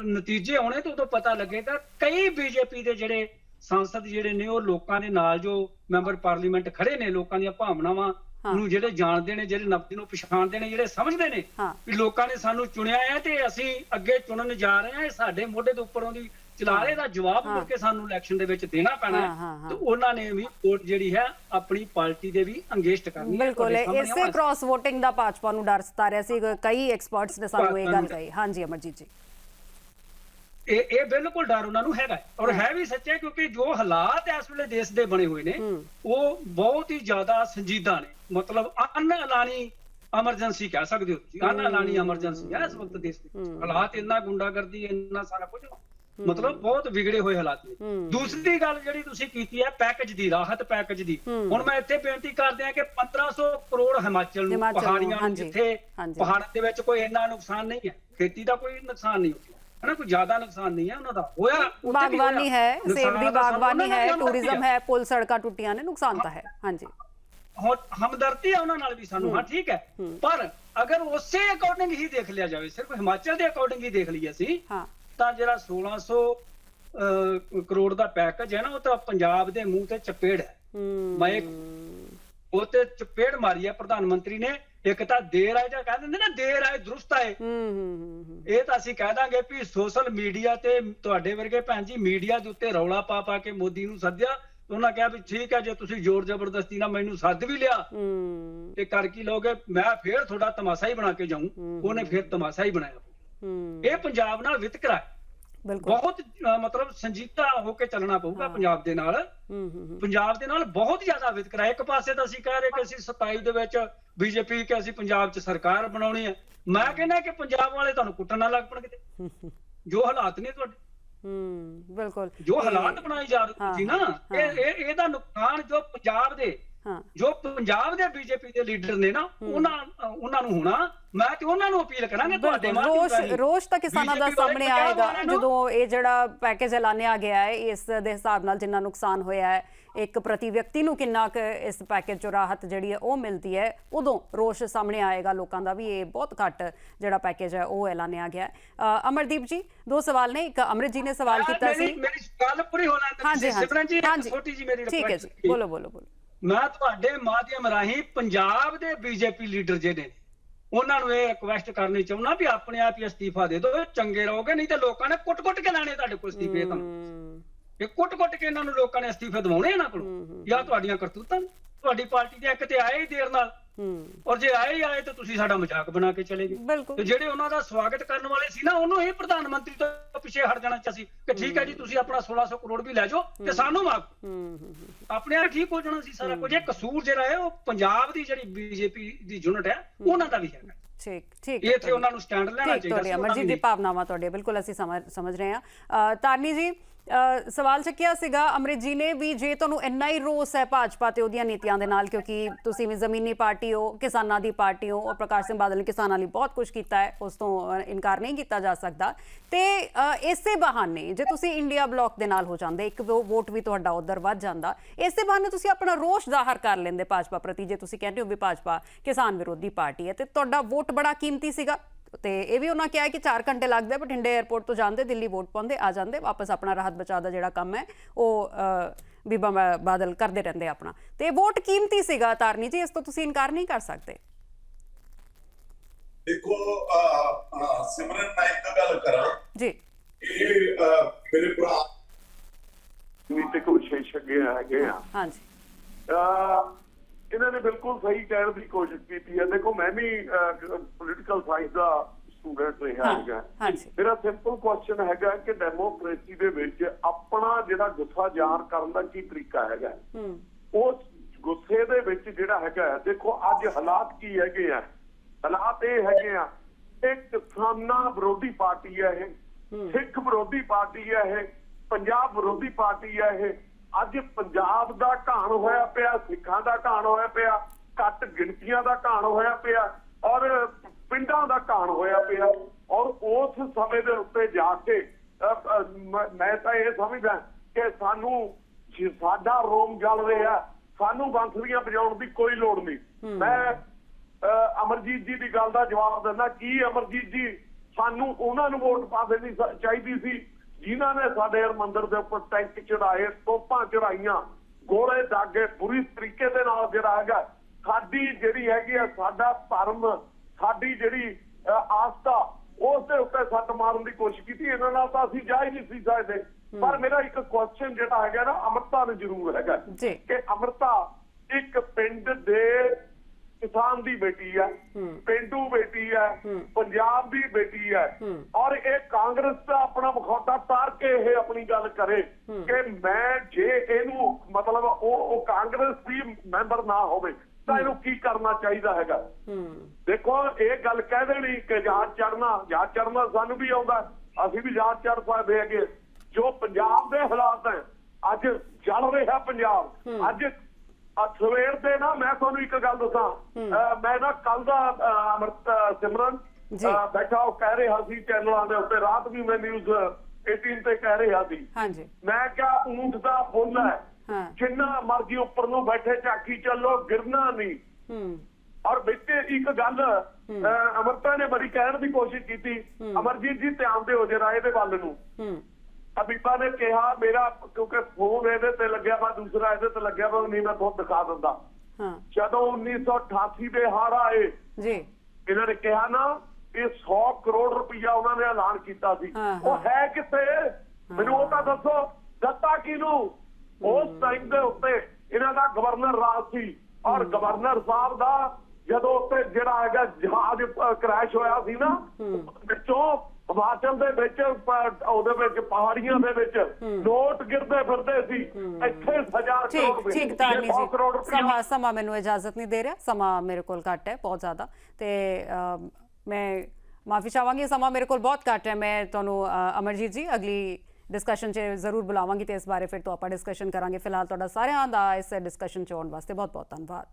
ਨਤੀਜੇ ਆਉਣੇ ਤਾਂ ਉਦੋਂ ਪਤਾ ਲੱਗੇਗਾ ਕਈ ਬੀਜੇਪੀ ਦੇ ਜਿਹੜੇ ਸੰਸਦ ਜਿਹੜੇ ਨੇ ਉਹ ਲੋਕਾਂ ਦੇ ਨਾਲ ਜੋ ਮੈਂਬਰ ਪਾਰਲੀਮੈਂਟ ਖੜੇ ਨੇ ਲੋਕਾਂ ਦੀਆਂ ਭਾਵਨਾਵਾਂ। ਨੂੰ ਜਿਹੜੇ ਜਾਣਦੇ ਨੇ ਜਿਹੜੇ ਨਬਜ਼ ਨੂੰ ਪਛਾਣਦੇ ਨੇ ਜਿਹੜੇ ਸਮਝਦੇ ਨੇ ਵੀ ਲੋਕਾਂ ਨੇ ਸਾਨੂੰ ਚੁਣਿਆ ਹੈ ਤੇ ਅਸੀਂ ਅੱਗੇ ਚੁਣਨ ਜਾ ਰਹੇ ਹਾਂ ਇਹ ਸਾਡੇ ਮੋਢੇ ਦੇ ਉੱਪਰੋਂ ਦੀ ਚਲਾ ਰਹੇ ਦਾ ਜਵਾਬ ਮੁੜ ਕੇ ਸਾਨੂੰ ਇਲੈਕਸ਼ਨ ਦੇ ਵਿੱਚ ਦੇਣਾ ਪੈਣਾ ਹਾਂ। ਤੇ ਉਹਨਾਂ ਨੇ ਵੀ ਵੋਟ ਜਿਹੜੀ ਹੈ ਆਪਣੀ ਪਾਰਟੀ ਦੇ ਵੀ ਅੰਗੇਸ਼ਟ ਕਰਨੀ ਹੈ ਬਿਲਕੁਲ ਇਸੇ। ਕ੍ਰਾਸ VOTING ਦਾ ਭਾਜਪਾ ਨੂੰ ਡਰ ਸਤਾ ਰਿਹਾ ਸੀ ਕਈ ਐਕਸਪਰਟਸ ਨੇ ਸਾਨੂੰ ਇਹ ਗੱਲ ਕਹੀ। ਹਾਂਜੀ ਅਮਰਜੀਤ ਜੀ। ਇਹ ਇਹ ਬਿਲਕੁਲ ਡਰ ਉਹਨਾਂ ਨੂੰ ਹੈਗਾ। ਔਰ ਹੈ ਵੀ ਸੱਚਾ ਕਿਉਂਕਿ ਜੋ ਹਾਲਾਤ ਇਸ ਵੇਲੇ ਦੇਸ਼ ਦੇ ਬਣੇ ਹੋਏ ਨੇ। ਉਹ ਬਹੁਤ ਹੀ ਜ਼ਿਆਦਾ ਸੰਜੀਦਾ ਨੇ ਮਤਲਬ ਅਨ ਐਲਾਨੀ ਐਮਰਜੈਂਸੀ ਕਹਿ ਸਕਦੇ ਹੋ ਤੁਸੀਂ ਅਨ ਐਲਾਨੀ ਐਮਰਜੈਂਸੀ ਹੈ ਇਸ ਵਕਤ ਦੇਸ਼ ਦੇ। ਹਾਲਾਤ ਇੰਨਾ ਗੁੰਡਾਗਰਦੀ ਇੰਨਾ ਸਾਰਾ ਕੁਝ ਮਤਲਬ ਬਹੁਤ ਵਿਗੜੇ ਹੋਏ ਹਾਲਾਤ ਨੇ। ਦੂਸਰੀ ਗੱਲ ਜਿਹੜੀ ਤੁਸੀਂ ਕੀਤੀ ਹੈ ਪੈਕੇਜ ਦੀ ਰਾਹਤ ਪੈਕੇਜ ਦੀ। ਹੁਣ ਮੈਂ ਇੱਥੇ ਬੇਨਤੀ ਕਰਦੇ ਹਾਂ ਕਿ 1500 ਕਰੋੜ ਹਿਮਾਚਲ ਨੂੰ ਪਹਾੜੀਆਂ ਨੂੰ ਜਿੱਥੇ। ਪਹਾੜਾਂ ਦੇ ਵਿੱਚ ਕੋਈ ਇੰਨਾ ਨੁਕਸਾਨ ਨਹੀਂ ਹੈ ਖੇਤੀ ਦਾ ਕੋਈ ਨੁਕਸਾਨ ਨਹੀਂ ਹੋਇਆ ਹਨਾ ਕੋਈ ਜ਼ਿਆਦਾ ਨੁਕਸਾਨ ਨਹੀਂ ਹੈ ਉਹਨਾਂ ਦਾ। ਹੋਇਆ ਉੱਥੇ ਵੀ ਬਾਗਬਾਨੀ ਹੋਇਆ। ਹੈ ਸੇਬ ਨੁਕਸਾਨ ਦੀ ਤਾਂ ਸਾਨੂੰ ਬਾਗਬਾਨੀ ਉਹਨਾਂ ਹੈ ਵੀ ਟੂਰਿਜ਼ਮ ਹੈ ਪੁਲ ਸੜਕਾਂ ਟੁੱਟੀਆਂ ਨੇ ਨੁਕਸਾਨ ਤਾਂ ਹੈ। ਹਾਂਜੀ। ਹੁਣ ਹਮਦਰਦੀ ਹੈ ਉਹਨਾਂ ਨਾਲ ਵੀ ਸਾਨੂੰ ਹਾਂ ਠੀਕ ਹੈ। ਪਰ ਅਗਰ ਉਸੇ ਅਕੋਰਡਿੰਗ ਹੀ ਦੇਖ ਲਿਆ ਜਾਵੇ ਸਿਰਫ ਹਿਮਾਚਲ ਦੇ ਅਕੋਰਡਿੰਗ ਹੀ ਦੇਖ ਲਈਏ ਅਸੀਂ ਹਾਂ। ਤਾਂ ਜਿਹੜਾ 1600 ਅਹ, ਕਰੋੜ ਦਾ ਪੈਕੇਜ ਹੈ ਨਾ ਉਹ ਤਾਂ ਪੰਜਾਬ ਦੇ ਮੂੰਹ ਤੇ ਚਪੇੜ ਹੈ। ਹੂੰ। ਮੈਂ ਇੱਕ ਉਹ ਤੇ ਚਪੇੜ ਮਾਰੀ ਹੈ ਪ੍ਰਧਾਨ ਮੰਤਰੀ ਨੇ। ਇੱਕ ਤਾਂ ਦੇਰ ਆਏ ਜਾਂ ਕਹਿ ਦਿੰਦੇ ਨਾ ਦੇਰ ਆਏ ਦਰੁਸਤ ਆਏ। ਹੂੰ ਹੂੰ ਹੂੰ ਇਹ ਤਾਂ ਅਸੀਂ ਕਹਿ ਦਾਂਗੇ ਵੀ ਸੋਸ਼ਲ ਮੀਡੀਆ ਤੇ ਤੁਹਾਡੇ ਵਰਗੇ ਭੈਣ ਜੀ ਮੀਡੀਆ ਦੇ ਉੱਤੇ ਰੌਲਾ ਪਾ ਪਾ ਕੇ ਮੋਦੀ ਨੂੰ ਸੱਦਿਆ। ਉਹਨਾਂ ਕਿਹਾ ਵੀ ਠੀਕ ਹੈ ਜੇ ਤੁਸੀਂ ਜ਼ੋਰ ਜ਼ਬਰਦਸਤੀ ਨਾਲ ਮੈਨੂੰ ਸੱਦ ਵੀ ਲਿਆ ਹੂੰ। ਤੇ ਕਰ ਕੀ ਲੋਗੇ ਮੈਂ ਫੇਰ ਤੁਹਾਡਾ ਤਮਾਸ਼ਾ ਹੀ ਬਣਾ ਕੇ ਜਾਊਂ। ਉਹਨੇ ਫੇਰ ਤਮਾਸ਼ਾ ਹੀ ਬਣਾਇਆ। ਹੂੰ। ਇਹ ਪੰਜਾਬ ਨਾਲ ਵਿਤਕਰਾ ਹੈ। ਬਹੁਤ ਮਤਲਬ ਸੰਜੀਦਾ ਹੋ ਕੇ ਚੱਲਣਾ ਪਊਗਾ ਪੰਜਾਬ ਦੇ ਨਾਲ। ਹੂੰ ਹੂੰ ਹੂੰ। ਪੰਜਾਬ ਦੇ ਨਾਲ ਬਹੁਤ ਜ਼ਿਆਦਾ ਵਿਤਕਰਾ। ਇੱਕ ਪਾਸੇ ਤਾਂ ਅਸੀਂ ਕਹਿ ਰਹੇ ਕਿ ਅਸੀਂ 27 ਦੇ ਵਿੱਚ ਬੀਜੇਪੀ ਕਿ ਅਸੀਂ ਪੰਜਾਬ 'ਚ ਸਰਕਾਰ ਬਣਾਉਣੀ ਹੈ। ਮੈਂ ਕਹਿੰਦਾ ਕਿ ਪੰਜਾਬ ਵਾਲੇ ਤੁਹਾਨੂੰ ਕੁੱਟਣ ਨਾ ਲੱਗ ਪਣ ਕਿਤੇ। ਜੋ ਹਾਲਾਤ ਨੇ ਤੁਹਾਡੇ। ਹੂੰ ਬਿਲਕੁਲ। ਜੋ ਹਾਲਾਤ ਬਣਾਏ ਜਾ ਰਹੇ ਸੀ ਨਾ ਇਹ ਇਹ ਇਹਦਾ ਨੁਕਸਾਨ ਜੋ ਪੰਜਾਬ ਦੇ ਜੋ ਪੰਜਾਬ ਦੇ ਬੀਜੇਪੀ ਦੇ ਲੀਡਰ ਨੇ ਨਾ ਉਹਨਾਂ ਉਹਨਾਂ ਨੂੰ ਹੋਣਾ ਮੈਂ ਤੇ ਉਹਨਾਂ ਨੂੰ ਅਪੀਲ ਕਰਾਂਗਾ ਤੁਹਾਡੇ ਮਾਧਿਅਮ ਰੋਸ਼। ਰੋਸ਼ ਤਾਂ ਕਿਸਾਨਾਂ ਦਾ ਸਾਹਮਣੇ ਆਏਗਾ ਜਦੋਂ ਇਹ ਜਿਹੜਾ ਪੈਕੇਜ ਐਲਾਨਿਆ ਗਿਆ ਹੈ ਇਸ ਦੇ ਹਿਸਾਬ ਨਾਲ ਜਿੰਨਾ ਨੁਕਸਾਨ ਹੋਇਆ ਹੈ ਇੱਕ ਪ੍ਰਤੀ ਵਿਅਕਤੀ ਨੂੰ ਕਿੰਨਾ ਕੁ ਇਸ ਪੈਕੇਜ ਚੋਂ ਰਾਹਤ ਜਿਹੜੀ ਹੈ ਉਹ ਮਿਲਦੀ ਹੈ ਉਦੋਂ ਰੋਸ਼ ਸਾਹਮਣੇ ਆਏਗਾ ਲੋਕਾਂ ਦਾ ਵੀ ਇਹ ਬਹੁਤ ਘੱਟ ਜਿਹੜਾ ਪੈਕੇਜ ਹੈ ਉਹ ਐਲਾਨਿਆ ਗਿਆ ਅਮਰਦੀਪ ਜੀ ਦੋ ਸਵਾਲ ਨੇ ਇੱਕ ਅਮਰਿਤ ਜੀ ਨੇ ਸਵਾਲ ਕੀਤਾ ਸੀ। ਮੇਰੀ ਗੱਲ ਪੂਰੀ ਹੋਣਾ ਹਾਂਜੀ ਸਿਮਰਨ ਜੀ ਛੋਟੀ ਜੀ ਮੇਰੀ ਠੀਕ ਹੈ ਜੀ। ਬੋਲੋ ਬੋਲੋ ਬੋਲੋ। ਮੈਂ ਤੁਹਾਡੇ ਮਾਧਿਅਮ ਰਾਹੀਂ ਪੰਜਾਬ ਦੇ ਬੀਜੇਪੀ ਲੀਡਰ ਜਿਹੜੇ ਨੇ ਉਹਨਾਂ ਨੂੰ ਇਹ ਰਿਕੁਐਸਟ ਕਰਨੀ ਚਾਹੁੰਦਾ ਵੀ ਆਪਣੇ ਆਪ ਹੀ ਅਸਤੀਫਾ ਦੇ ਦਿਓ ਚੰਗੇ ਰਹੋਗੇ ਨਹੀਂ ਤੇ ਲੋਕਾਂ ਨੇ ਕੁੱਟ-ਕੁੱਟ ਕੇ ਲਾਣੇ ਤੁਹਾਡੇ ਕੋਲ ਅਸਤੀਫੇ ਤਾਂ। ਇਹ ਕੁੱਟ-ਕੁੱਟ ਕੇ ਇਹਨਾਂ ਨੂੰ ਲੋਕਾਂ ਨੇ ਅਸਤੀਫੇ ਦਿਵਾਉਣੇ ਇਹਨਾਂ ਕੋਲ ਜਾਂ ਤੁਹਾਡੀਆਂ ਕਰਤੂਤਾਂ। ਤੁਹਾਡੀ ਪਾਰਟੀ ਦੇ ਇੱਕ ਤੇ ਆਏ ਹੀ ਦੇਰ ਨਾਲ। ਹੂੰ। ਔਰ ਜੇ ਆਏ ਹੀ ਆਏ ਤਾਂ ਤੁਸੀਂ ਸਾਡਾ ਮਜ਼ਾਕ ਬਣਾ ਕੇ ਚਲੇ ਗਏ। ਤੇ ਜਿਹੜੇ ਉਹਨਾਂ ਦਾ ਸਵਾਗਤ ਕਰਨ ਵਾਲੇ ਸੀ ਨਾ ਉਹਨੂੰ ਹੀ ਪ੍ਰਧਾਨ ਮੰਤਰੀ ਤੋਂ ਪਿੱਛੇ ਹਟ ਜਾਣਾ ਚਾਹੀਦਾ ਸੀ ਕਿ ਠੀਕ ਹੈ ਜੀ ਤੁਸੀਂ ਆਪਣਾ 1600 ਕਰੋੜ ਵੀ ਲੈ ਜਾਓ ਤੇ ਸਾਨੂੰ ਮਾਫ। ਹੂੰ ਹੂੰ ਹੂੰ, ਆਪਣੇ ਆਪ ਠੀਕ ਹੋ ਜਾਣਾ ਸੀ ਸਾਰਾ ਕੁਝ। ਇਹ ਕਸੂਰ ਜਿਹੜਾ ਹੈ ਉਹ ਪੰਜਾਬ ਦੀ ਜਿਹੜੀ ਬੀਜੇਪੀ ਦੀ ਯੂਨਿਟ ਹੈ ਉਹਨਾਂ ਦਾ ਵੀ ਹੈਗਾ। ਠੀਕ ਠੀਕ ਇਹ ਹੈ ਇੱਥੇ ਉਹਨਾਂ ਨੂੰ ਸਟੈਂਡ ਲੈਣਾ ਚਾਹੀਦਾ ਤੁਹਾਡੀ ਸੀ, ਅਮਰਜੀਤ ਨੂੰ ਦੀ। ਭਾਵਨਾਵਾਂ ਤੁਹਾਡੇ ਬਿਲਕੁਲ ਅਸੀਂ ਸਮਝ ਰਹੇ ਹਾਂ। ਅ, ਤਾਰਨੀ ਜੀ ਸਵਾਲ ਚੱਕਿਆ ਸੀਗਾ, ਅਮਰਿਤ ਜੀ ਨੇ ਵੀ ਜੇ ਤੁਹਾਨੂੰ ਇੰਨਾ ਹੀ ਰੋਸ ਹੈ ਭਾਜਪਾ ਤੇ ਉਹਦੀਆਂ ਨੀਤੀਆਂ ਦੇ ਨਾਲ, ਕਿਉਂਕਿ ਤੁਸੀਂ ਵੀ ਜ਼ਮੀਨੀ ਪਾਰਟੀ ਹੋ, ਕਿਸਾਨਾਂ ਦੀ ਪਾਰਟੀ ਹੋ, ਔਰ ਪ੍ਰਕਾਸ਼ ਸਿੰਘ ਬਾਦਲ ਨੇ ਕਿਸਾਨਾਂ ਲਈ ਬਹੁਤ ਕੁਝ ਕੀਤਾ ਹੈ, ਉਸ ਤੋਂ ਇਨਕਾਰ ਨਹੀਂ ਕੀਤਾ ਜਾ ਸਕਦਾ। ਤੇ ਇਸੇ ਬਹਾਨੇ ਜੇ ਤੁਸੀਂ ਇੰਡੀਆ ਬਲੌਕ ਦੇ ਨਾਲ ਹੋ ਜਾਂਦੇ, ਇੱਕ ਵੋ- ਵੋਟ ਵੀ ਤੁਹਾਡਾ ਉਧਰ ਵੱਧ ਜਾਂਦਾ, ਇਸੇ ਬਹਾਨੇ ਤੁਸੀਂ ਆਪਣਾ ਰੋਸ਼ ਜ਼ਾਹਰ ਕਰ ਲੈਂਦੇ ਭਾਜਪਾ ਪ੍ਰਤੀ, ਜੇ ਤੁਸੀਂ ਕਹਿੰਦੇ ਹੋ ਵੀ ਭਾਜਪਾ ਕਿਸਾਨ ਵਿਰੋਧੀ ਪਾਰਟੀ ਹੈ, ਤੇ ਤੁਹਾਡਾ ਵੋਟ ਬੜਾ ਕੀਮਤੀ ਸੀਗਾ। ਤੇ ਇਹ ਵੀ ਉਹਨਾਂ ਕਿਹਾ ਕਿ 4 ਘੰਟੇ ਲੱਗਦੇ ਬਠਿੰਡੇ 에ਅਰਪੋਰਟ ਤੋਂ ਜਾਂਦੇ ਦਿੱਲੀ ਬੋਰਡ ਪਹੁੰਚਦੇ ਆ ਜਾਂਦੇ ਵਾਪਸ ਆਪਣਾ ਰਾਹਤ ਬਚਾ ਦਾ ਜਿਹੜਾ ਕੰਮ ਹੈ ਉਹ ਬੀਬਾ ਬਾਦਲ ਕਰਦੇ ਰਹਿੰਦੇ ਆਪਣਾ। ਤੇ ਵੋਟ ਕੀਮਤੀ ਸੀਗਾ ਤਾਰਨੀ ਜੀ ਇਸ ਤੋਂ ਤੁਸੀਂ ਇਨਕਾਰ ਨਹੀਂ ਕਰ ਸਕਦੇ। ਦੇਖੋ ਸਿਮਰਨ ਨਾਇਕ ਦਾ ਗੱਲ ਕਰਾਂ। ਜੀ। ਇਹ ਮੇਰੇ ਭਰਾ ਵੀ ਤੇ ਕੁਝ ਛੇ ਛੱਗੇ ਆ। ਗਏ ਆ ਇਹਨਾਂ ਨੇ ਬਿਲਕੁਲ ਸਹੀ ਕਹਿਣ ਦੀ ਕੋਸ਼ਿਸ਼ ਕੀਤੀ ਹੈ। ਦੇਖੋ ਮੈਂ ਵੀ ਪੋਲੀਟੀਕਲ ਸਾਇੰਸ ਦਾ ਸਟੂਡੈਂਟ ਰਿਹਾ ਹਾਂ, ਹੈਗਾ। ਹਾਂਜੀ। ਮੇਰਾ ਸਿੰਪਲ ਕੁਐਸਚਨ ਹੈਗਾ ਕਿ ਡੈਮੋਕ੍ਰੇਸੀ ਦੇ ਵਿੱਚ ਆਪਣਾ ਜਿਹੜਾ ਗੁੱਸਾ ਜ਼ਾਹਰ ਕਰਨ ਦਾ ਕੀ ਤਰੀਕਾ ਹੈਗਾ? ਉਸ ਗੁੱਸੇ ਦੇ ਵਿੱਚ ਜਿਹੜਾ ਹੈਗਾ ਦੇਖੋ ਅੱਜ ਹਾਲਾਤ ਕੀ ਹੈਗੇ ਆ। ਹਾਲਾਤ ਇਹ ਹੈਗੇ ਆ ਇਹ ਕਿਸਾਨਾਂ ਵਿਰੋਧੀ ਪਾਰਟੀ ਹੈ ਇਹ ਸਿੱਖ ਵਿਰੋਧੀ ਪਾਰਟੀ ਹੈ ਇਹ ਪੰਜਾਬ ਵਿਰੋਧੀ ਪਾਰਟੀ ਹੈ ਇਹ। ਅੱਜ ਪੰਜਾਬ ਦਾ ਘਾਣ ਹੋਇਆ ਪਿਆ ਸਿੱਖਾਂ ਦਾ ਘਾਣ ਹੋਇਆ ਪਿਆ ਘੱਟ ਗਿਣਤੀਆਂ ਦਾ ਘਾਣ ਹੋਇਆ ਪਿਆ ਔਰ ਪਿੰਡਾਂ ਦਾ ਘਾਣ ਹੋਇਆ ਪਿਆ ਔਰ ਉਸ ਸਮੇਂ ਦੇ ਉੱਤੇ ਜਾ ਕੇ ਮ- ਤਾਂ ਇਹ ਸਮਝਦਾ ਕਿ ਸਾਨੂੰ ਸਾਡਾ ਰੋਮ ਜਲ ਰਿਹਾ ਸਾਨੂੰ ਬੰਸਰੀਆਂ ਵਜਾਉਣ ਦੀ ਕੋਈ ਲੋੜ ਨਹੀਂ। ਮੈਂ ਅਮਰਜੀਤ ਜੀ ਦੀ ਗੱਲ ਦਾ ਜਵਾਬ ਦਿੰਦਾ ਕੀ ਅਮਰਜੀਤ ਜੀ ਸਾਨੂੰ ਉਹਨਾਂ ਨੂੰ ਵੋਟ ਪਾ ਦੇਣੀ ਚਾਹੀਦੀ ਸੀ? ਜਿਨ੍ਹਾਂ ਨੇ ਸਾਡੇ ਹਰਮੰਦਰ ਦੇ ਉੱਪਰ ਟੈਂਕ ਚੜਾਏ ਤੋਪਾਂ ਚੜਾਈਆਂ ਗੋਲੇ ਦਾਗੇ ਬੁਰੀ ਤਰੀਕੇ ਦੇ ਨਾਲ ਜਿਹੜਾ ਹੈਗਾ ਸਾਡੀ ਜਿਹੜੀ ਹੈਗੀ ਆ ਸਾਡਾ ਧਰਮ ਸਾਡੀ ਜਿਹੜੀ ਆਸਥਾ ਉਸ ਦੇ ਉੱਤੇ ਸੱਟ ਮਾਰਨ ਦੀ ਕੋਸ਼ਿਸ਼ ਕੀਤੀ। ਇਹਨਾਂ ਨਾਲ ਤਾਂ ਅਸੀਂ ਜਾ ਹੀ ਨਹੀਂ ਸੀ ਸਕਦੇ। ਪਰ ਮੇਰਾ ਇੱਕ ਕੁਐਸਚਨ ਜਿਹੜਾ ਹੈਗਾ ਨਾ ਅਮਰਤਾ ਨੂੰ ਜ਼ਰੂਰ ਹੈਗਾ। ਕਿ ਅਮਰਤਾ ਇੱਕ ਪਿੰਡ ਦੇ ਕਿਸਾਨ ਦੀ ਬੇਟੀ ਹੈ। ਪਿੰਡੂ ਬੇਟੀ ਹੈ। ਪੰਜਾਬ ਦੀ ਬੇਟੀ ਹੈ। ਔਰ ਇਹ ਕਾਂਗਰਸ ਦਾ ਆਪਣਾ ਮੁਖੌਟਾ ਤਾਰ ਕੇ ਇਹ ਆਪਣੀ ਗੱਲ ਕਰੇ ਕਿ ਮੈਂ ਜੇ ਇਹਨੂੰ ਮਤਲਬ ਉਹ ਉਹ ਕਾਂਗਰਸ ਦੀ ਮੈਂਬਰ ਨਾ ਹੋਵੇ ਤਾਂ ਇਹਨੂੰ ਕੀ ਕਰਨਾ ਚਾਹੀਦਾ ਹੈਗਾ? ਦੇਖੋ ਇਹ ਗੱਲ ਕਹਿ ਦੇਣੀ ਕਿ ਜਹਾਜ਼ ਚੜਨਾ ਜਹਾਜ਼ ਚੜਨਾ ਸਾਨੂੰ ਵੀ ਆਉਂਦਾ। ਅਸੀਂ ਵੀ ਜਹਾਜ਼ ਚੜ ਸਕਦੇ ਹੈਗੇ। ਜੋ ਪੰਜਾਬ ਦੇ ਹਾਲਾਤ ਹੈ ਅੱਜ ਜਲ ਰਿਹਾ ਪੰਜਾਬ। ਅੱਜ ਅੱਜ ਸਵੇਰ ਦੇ ਨਾ ਮੈਂ ਤੁਹਾਨੂੰ ਇੱਕ ਗੱਲ ਦੱਸਾਂ। ਮੈਂ ਨਾ ਕੱਲ ਦਾ ਅੰਮ੍ਰਿਤ ਸਿਮਰਨ ਬੈਠਾ ਉਹ ਕਹਿ ਰਿਹਾ ਸੀ ਚੈਨਲਾਂ ਦੇ ਉੱਤੇ। ਰਾਤ ਵੀ ਮੈਂ ਨਿਊਜ਼ 18 ਤੇ ਕਹਿ ਰਿਹਾ ਸੀ। ਹਾਂਜੀ। ਮੈਂ ਕਿਹਾ ਊਂਟ ਦਾ ਫੁੱਲ ਹੈ। ਜਿੰਨਾ ਮਰਜ਼ੀ ਉੱਪਰ ਨੂੰ ਬੈਠੇ ਝਾਕੀ ਚੱਲੋ ਗਿਰਨਾ ਨਹੀਂ। ਹੂੰ। ਔਰ ਵਿੱਚ ਇੱਕ ਗੱਲ ਅਮਰਤਾ ਨੇ ਬੜੀ ਕਹਿਣ ਦੀ ਕੋਸ਼ਿਸ਼ ਕੀਤੀ। ਅਮਰਜੀਤ ਜੀ ਧਿਆਨ ਦਿਓ ਜਰਾ ਇਹਦੇ ਵੱਲ ਨੂੰ। ਹੂੰ। ਅਬੀਬਾ ਨੇ ਕਿਹਾ ਮੇਰਾ ਕਿਉਂਕਿ ਫੋਨ ਇਹਦੇ ਤੇ ਲੱਗਿਆ ਵਾ ਦੂਸਰਾ ਇਹਦੇ ਤੇ ਲੱਗਿਆ ਵਾ ਨਹੀਂ ਮੈਂ ਤੁਹਾਨੂੰ ਦਿਖਾ ਦਿੰਦਾ। ਹਾਂ। ਜਦੋਂ 1988 ਦੇ ਹਾਰ ਆਏ ਜੀ। ਇਹਨਾਂ ਨੇ ਕਿਹਾ ਨਾ ਇਹ 100 ਕਰੋੜ ਰੁਪਇਆ ਉਹਨਾਂ ਨੇ ਐਲਾਨ ਕੀਤਾ ਸੀ। ਉਹ ਹਾਂ। ਕਿੱਥੇ? ਮੈਨੂੰ ਉਹ ਤਾਂ ਦੱਸੋ ਦਿੱਤਾ ਕਿਹਨੂੰ? ਉਸ ਟਾਈਮ ਦੇ ਉੱਤੇ ਇਹਨਾਂ ਦਾ ਗਵਰਨਰ ਰਾਜ ਸੀ। ਔਰ ਗਵਰਨਰ ਸਾਹਿਬ ਦਾ ਜਦੋਂ ਉੱਤੇ ਜਿਹੜਾ ਹੈਗਾ ਜਹਾਜ਼ ਕ੍ਰੈਸ਼ ਹੋਇਆ ਸੀ ਨਾ ਵਿੱਚੋਂ ਹਿਮਾਚਲ ਦੇ ਵਿੱਚ ਪ- ਉਹਦੇ ਵਿੱਚ ਪਹਾੜੀਆਂ ਦੇ ਵਿੱਚ ਨੋਟ ਗਿਰਦੇ ਫਿਰਦੇ ਸੀ। ਇੱਥੇ ਹਜ਼ਾਰ ਕਰੋੜ ਠੀਕ ਰੁਪਏ, ਠੀਕ ਤਾਰਨੀ ਇਹ ਸੌ। ਕਰੋੜ ਜੀ ਰੁਪਇਆ ਸਮਾਂ ਸਮਾਂ ਮੈਨੂੰ ਇਜਾਜ਼ਤ ਨਹੀਂ ਦੇ ਰਿਹਾ। ਸਮਾਂ ਮੇਰੇ ਕੋਲ ਘੱਟ ਹੈ ਬਹੁਤ ਜ਼ਿਆਦਾ। ਤੇ ਅਮ, ਮੈਂ ਮਾਫੀ ਚਾਹਾਂਗੀ। ਸਮਾਂ ਮੇਰੇ ਕੋਲ ਬਹੁਤ ਘੱਟ ਹੈ। ਮੈਂ ਤੁਹਾਨੂੰ ਅ, ਅਮਰਜੀਤ ਜੀ ਅਗਲੀ ਡਿਸਕਸ਼ਨ 'ਚ ਜ਼ਰੂਰ ਬੁਲਾਵਾਂਗੀ ਤੇ ਇਸ ਬਾਰੇ ਫਿਰ ਤੋਂ ਆਪਾਂ ਡਿਸਕਸ਼ਨ ਕਰਾਂਗੇ। ਫਿਲਹਾਲ ਤੁਹਾਡਾ ਸਾਰਿਆਂ ਦਾ ਇਸ ਡਿਸਕਸ਼ਨ 'ਚ ਆਉਣ ਵਾਸਤੇ ਬਹੁਤ ਬਹੁਤ ਧੰਨਵਾਦ।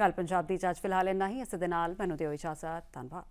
ਗੱਲ ਪੰਜਾਬ ਦੀ ਜਾਂਚ ਫਿਲਹਾਲ ਇੰਨਾ ਹੀ। ਇਸ ਦੇ ਨਾਲ ਮੈਨੂੰ ਦਿਓ ਇਜਾਜ਼ਤ। ਧੰਨਵਾਦ।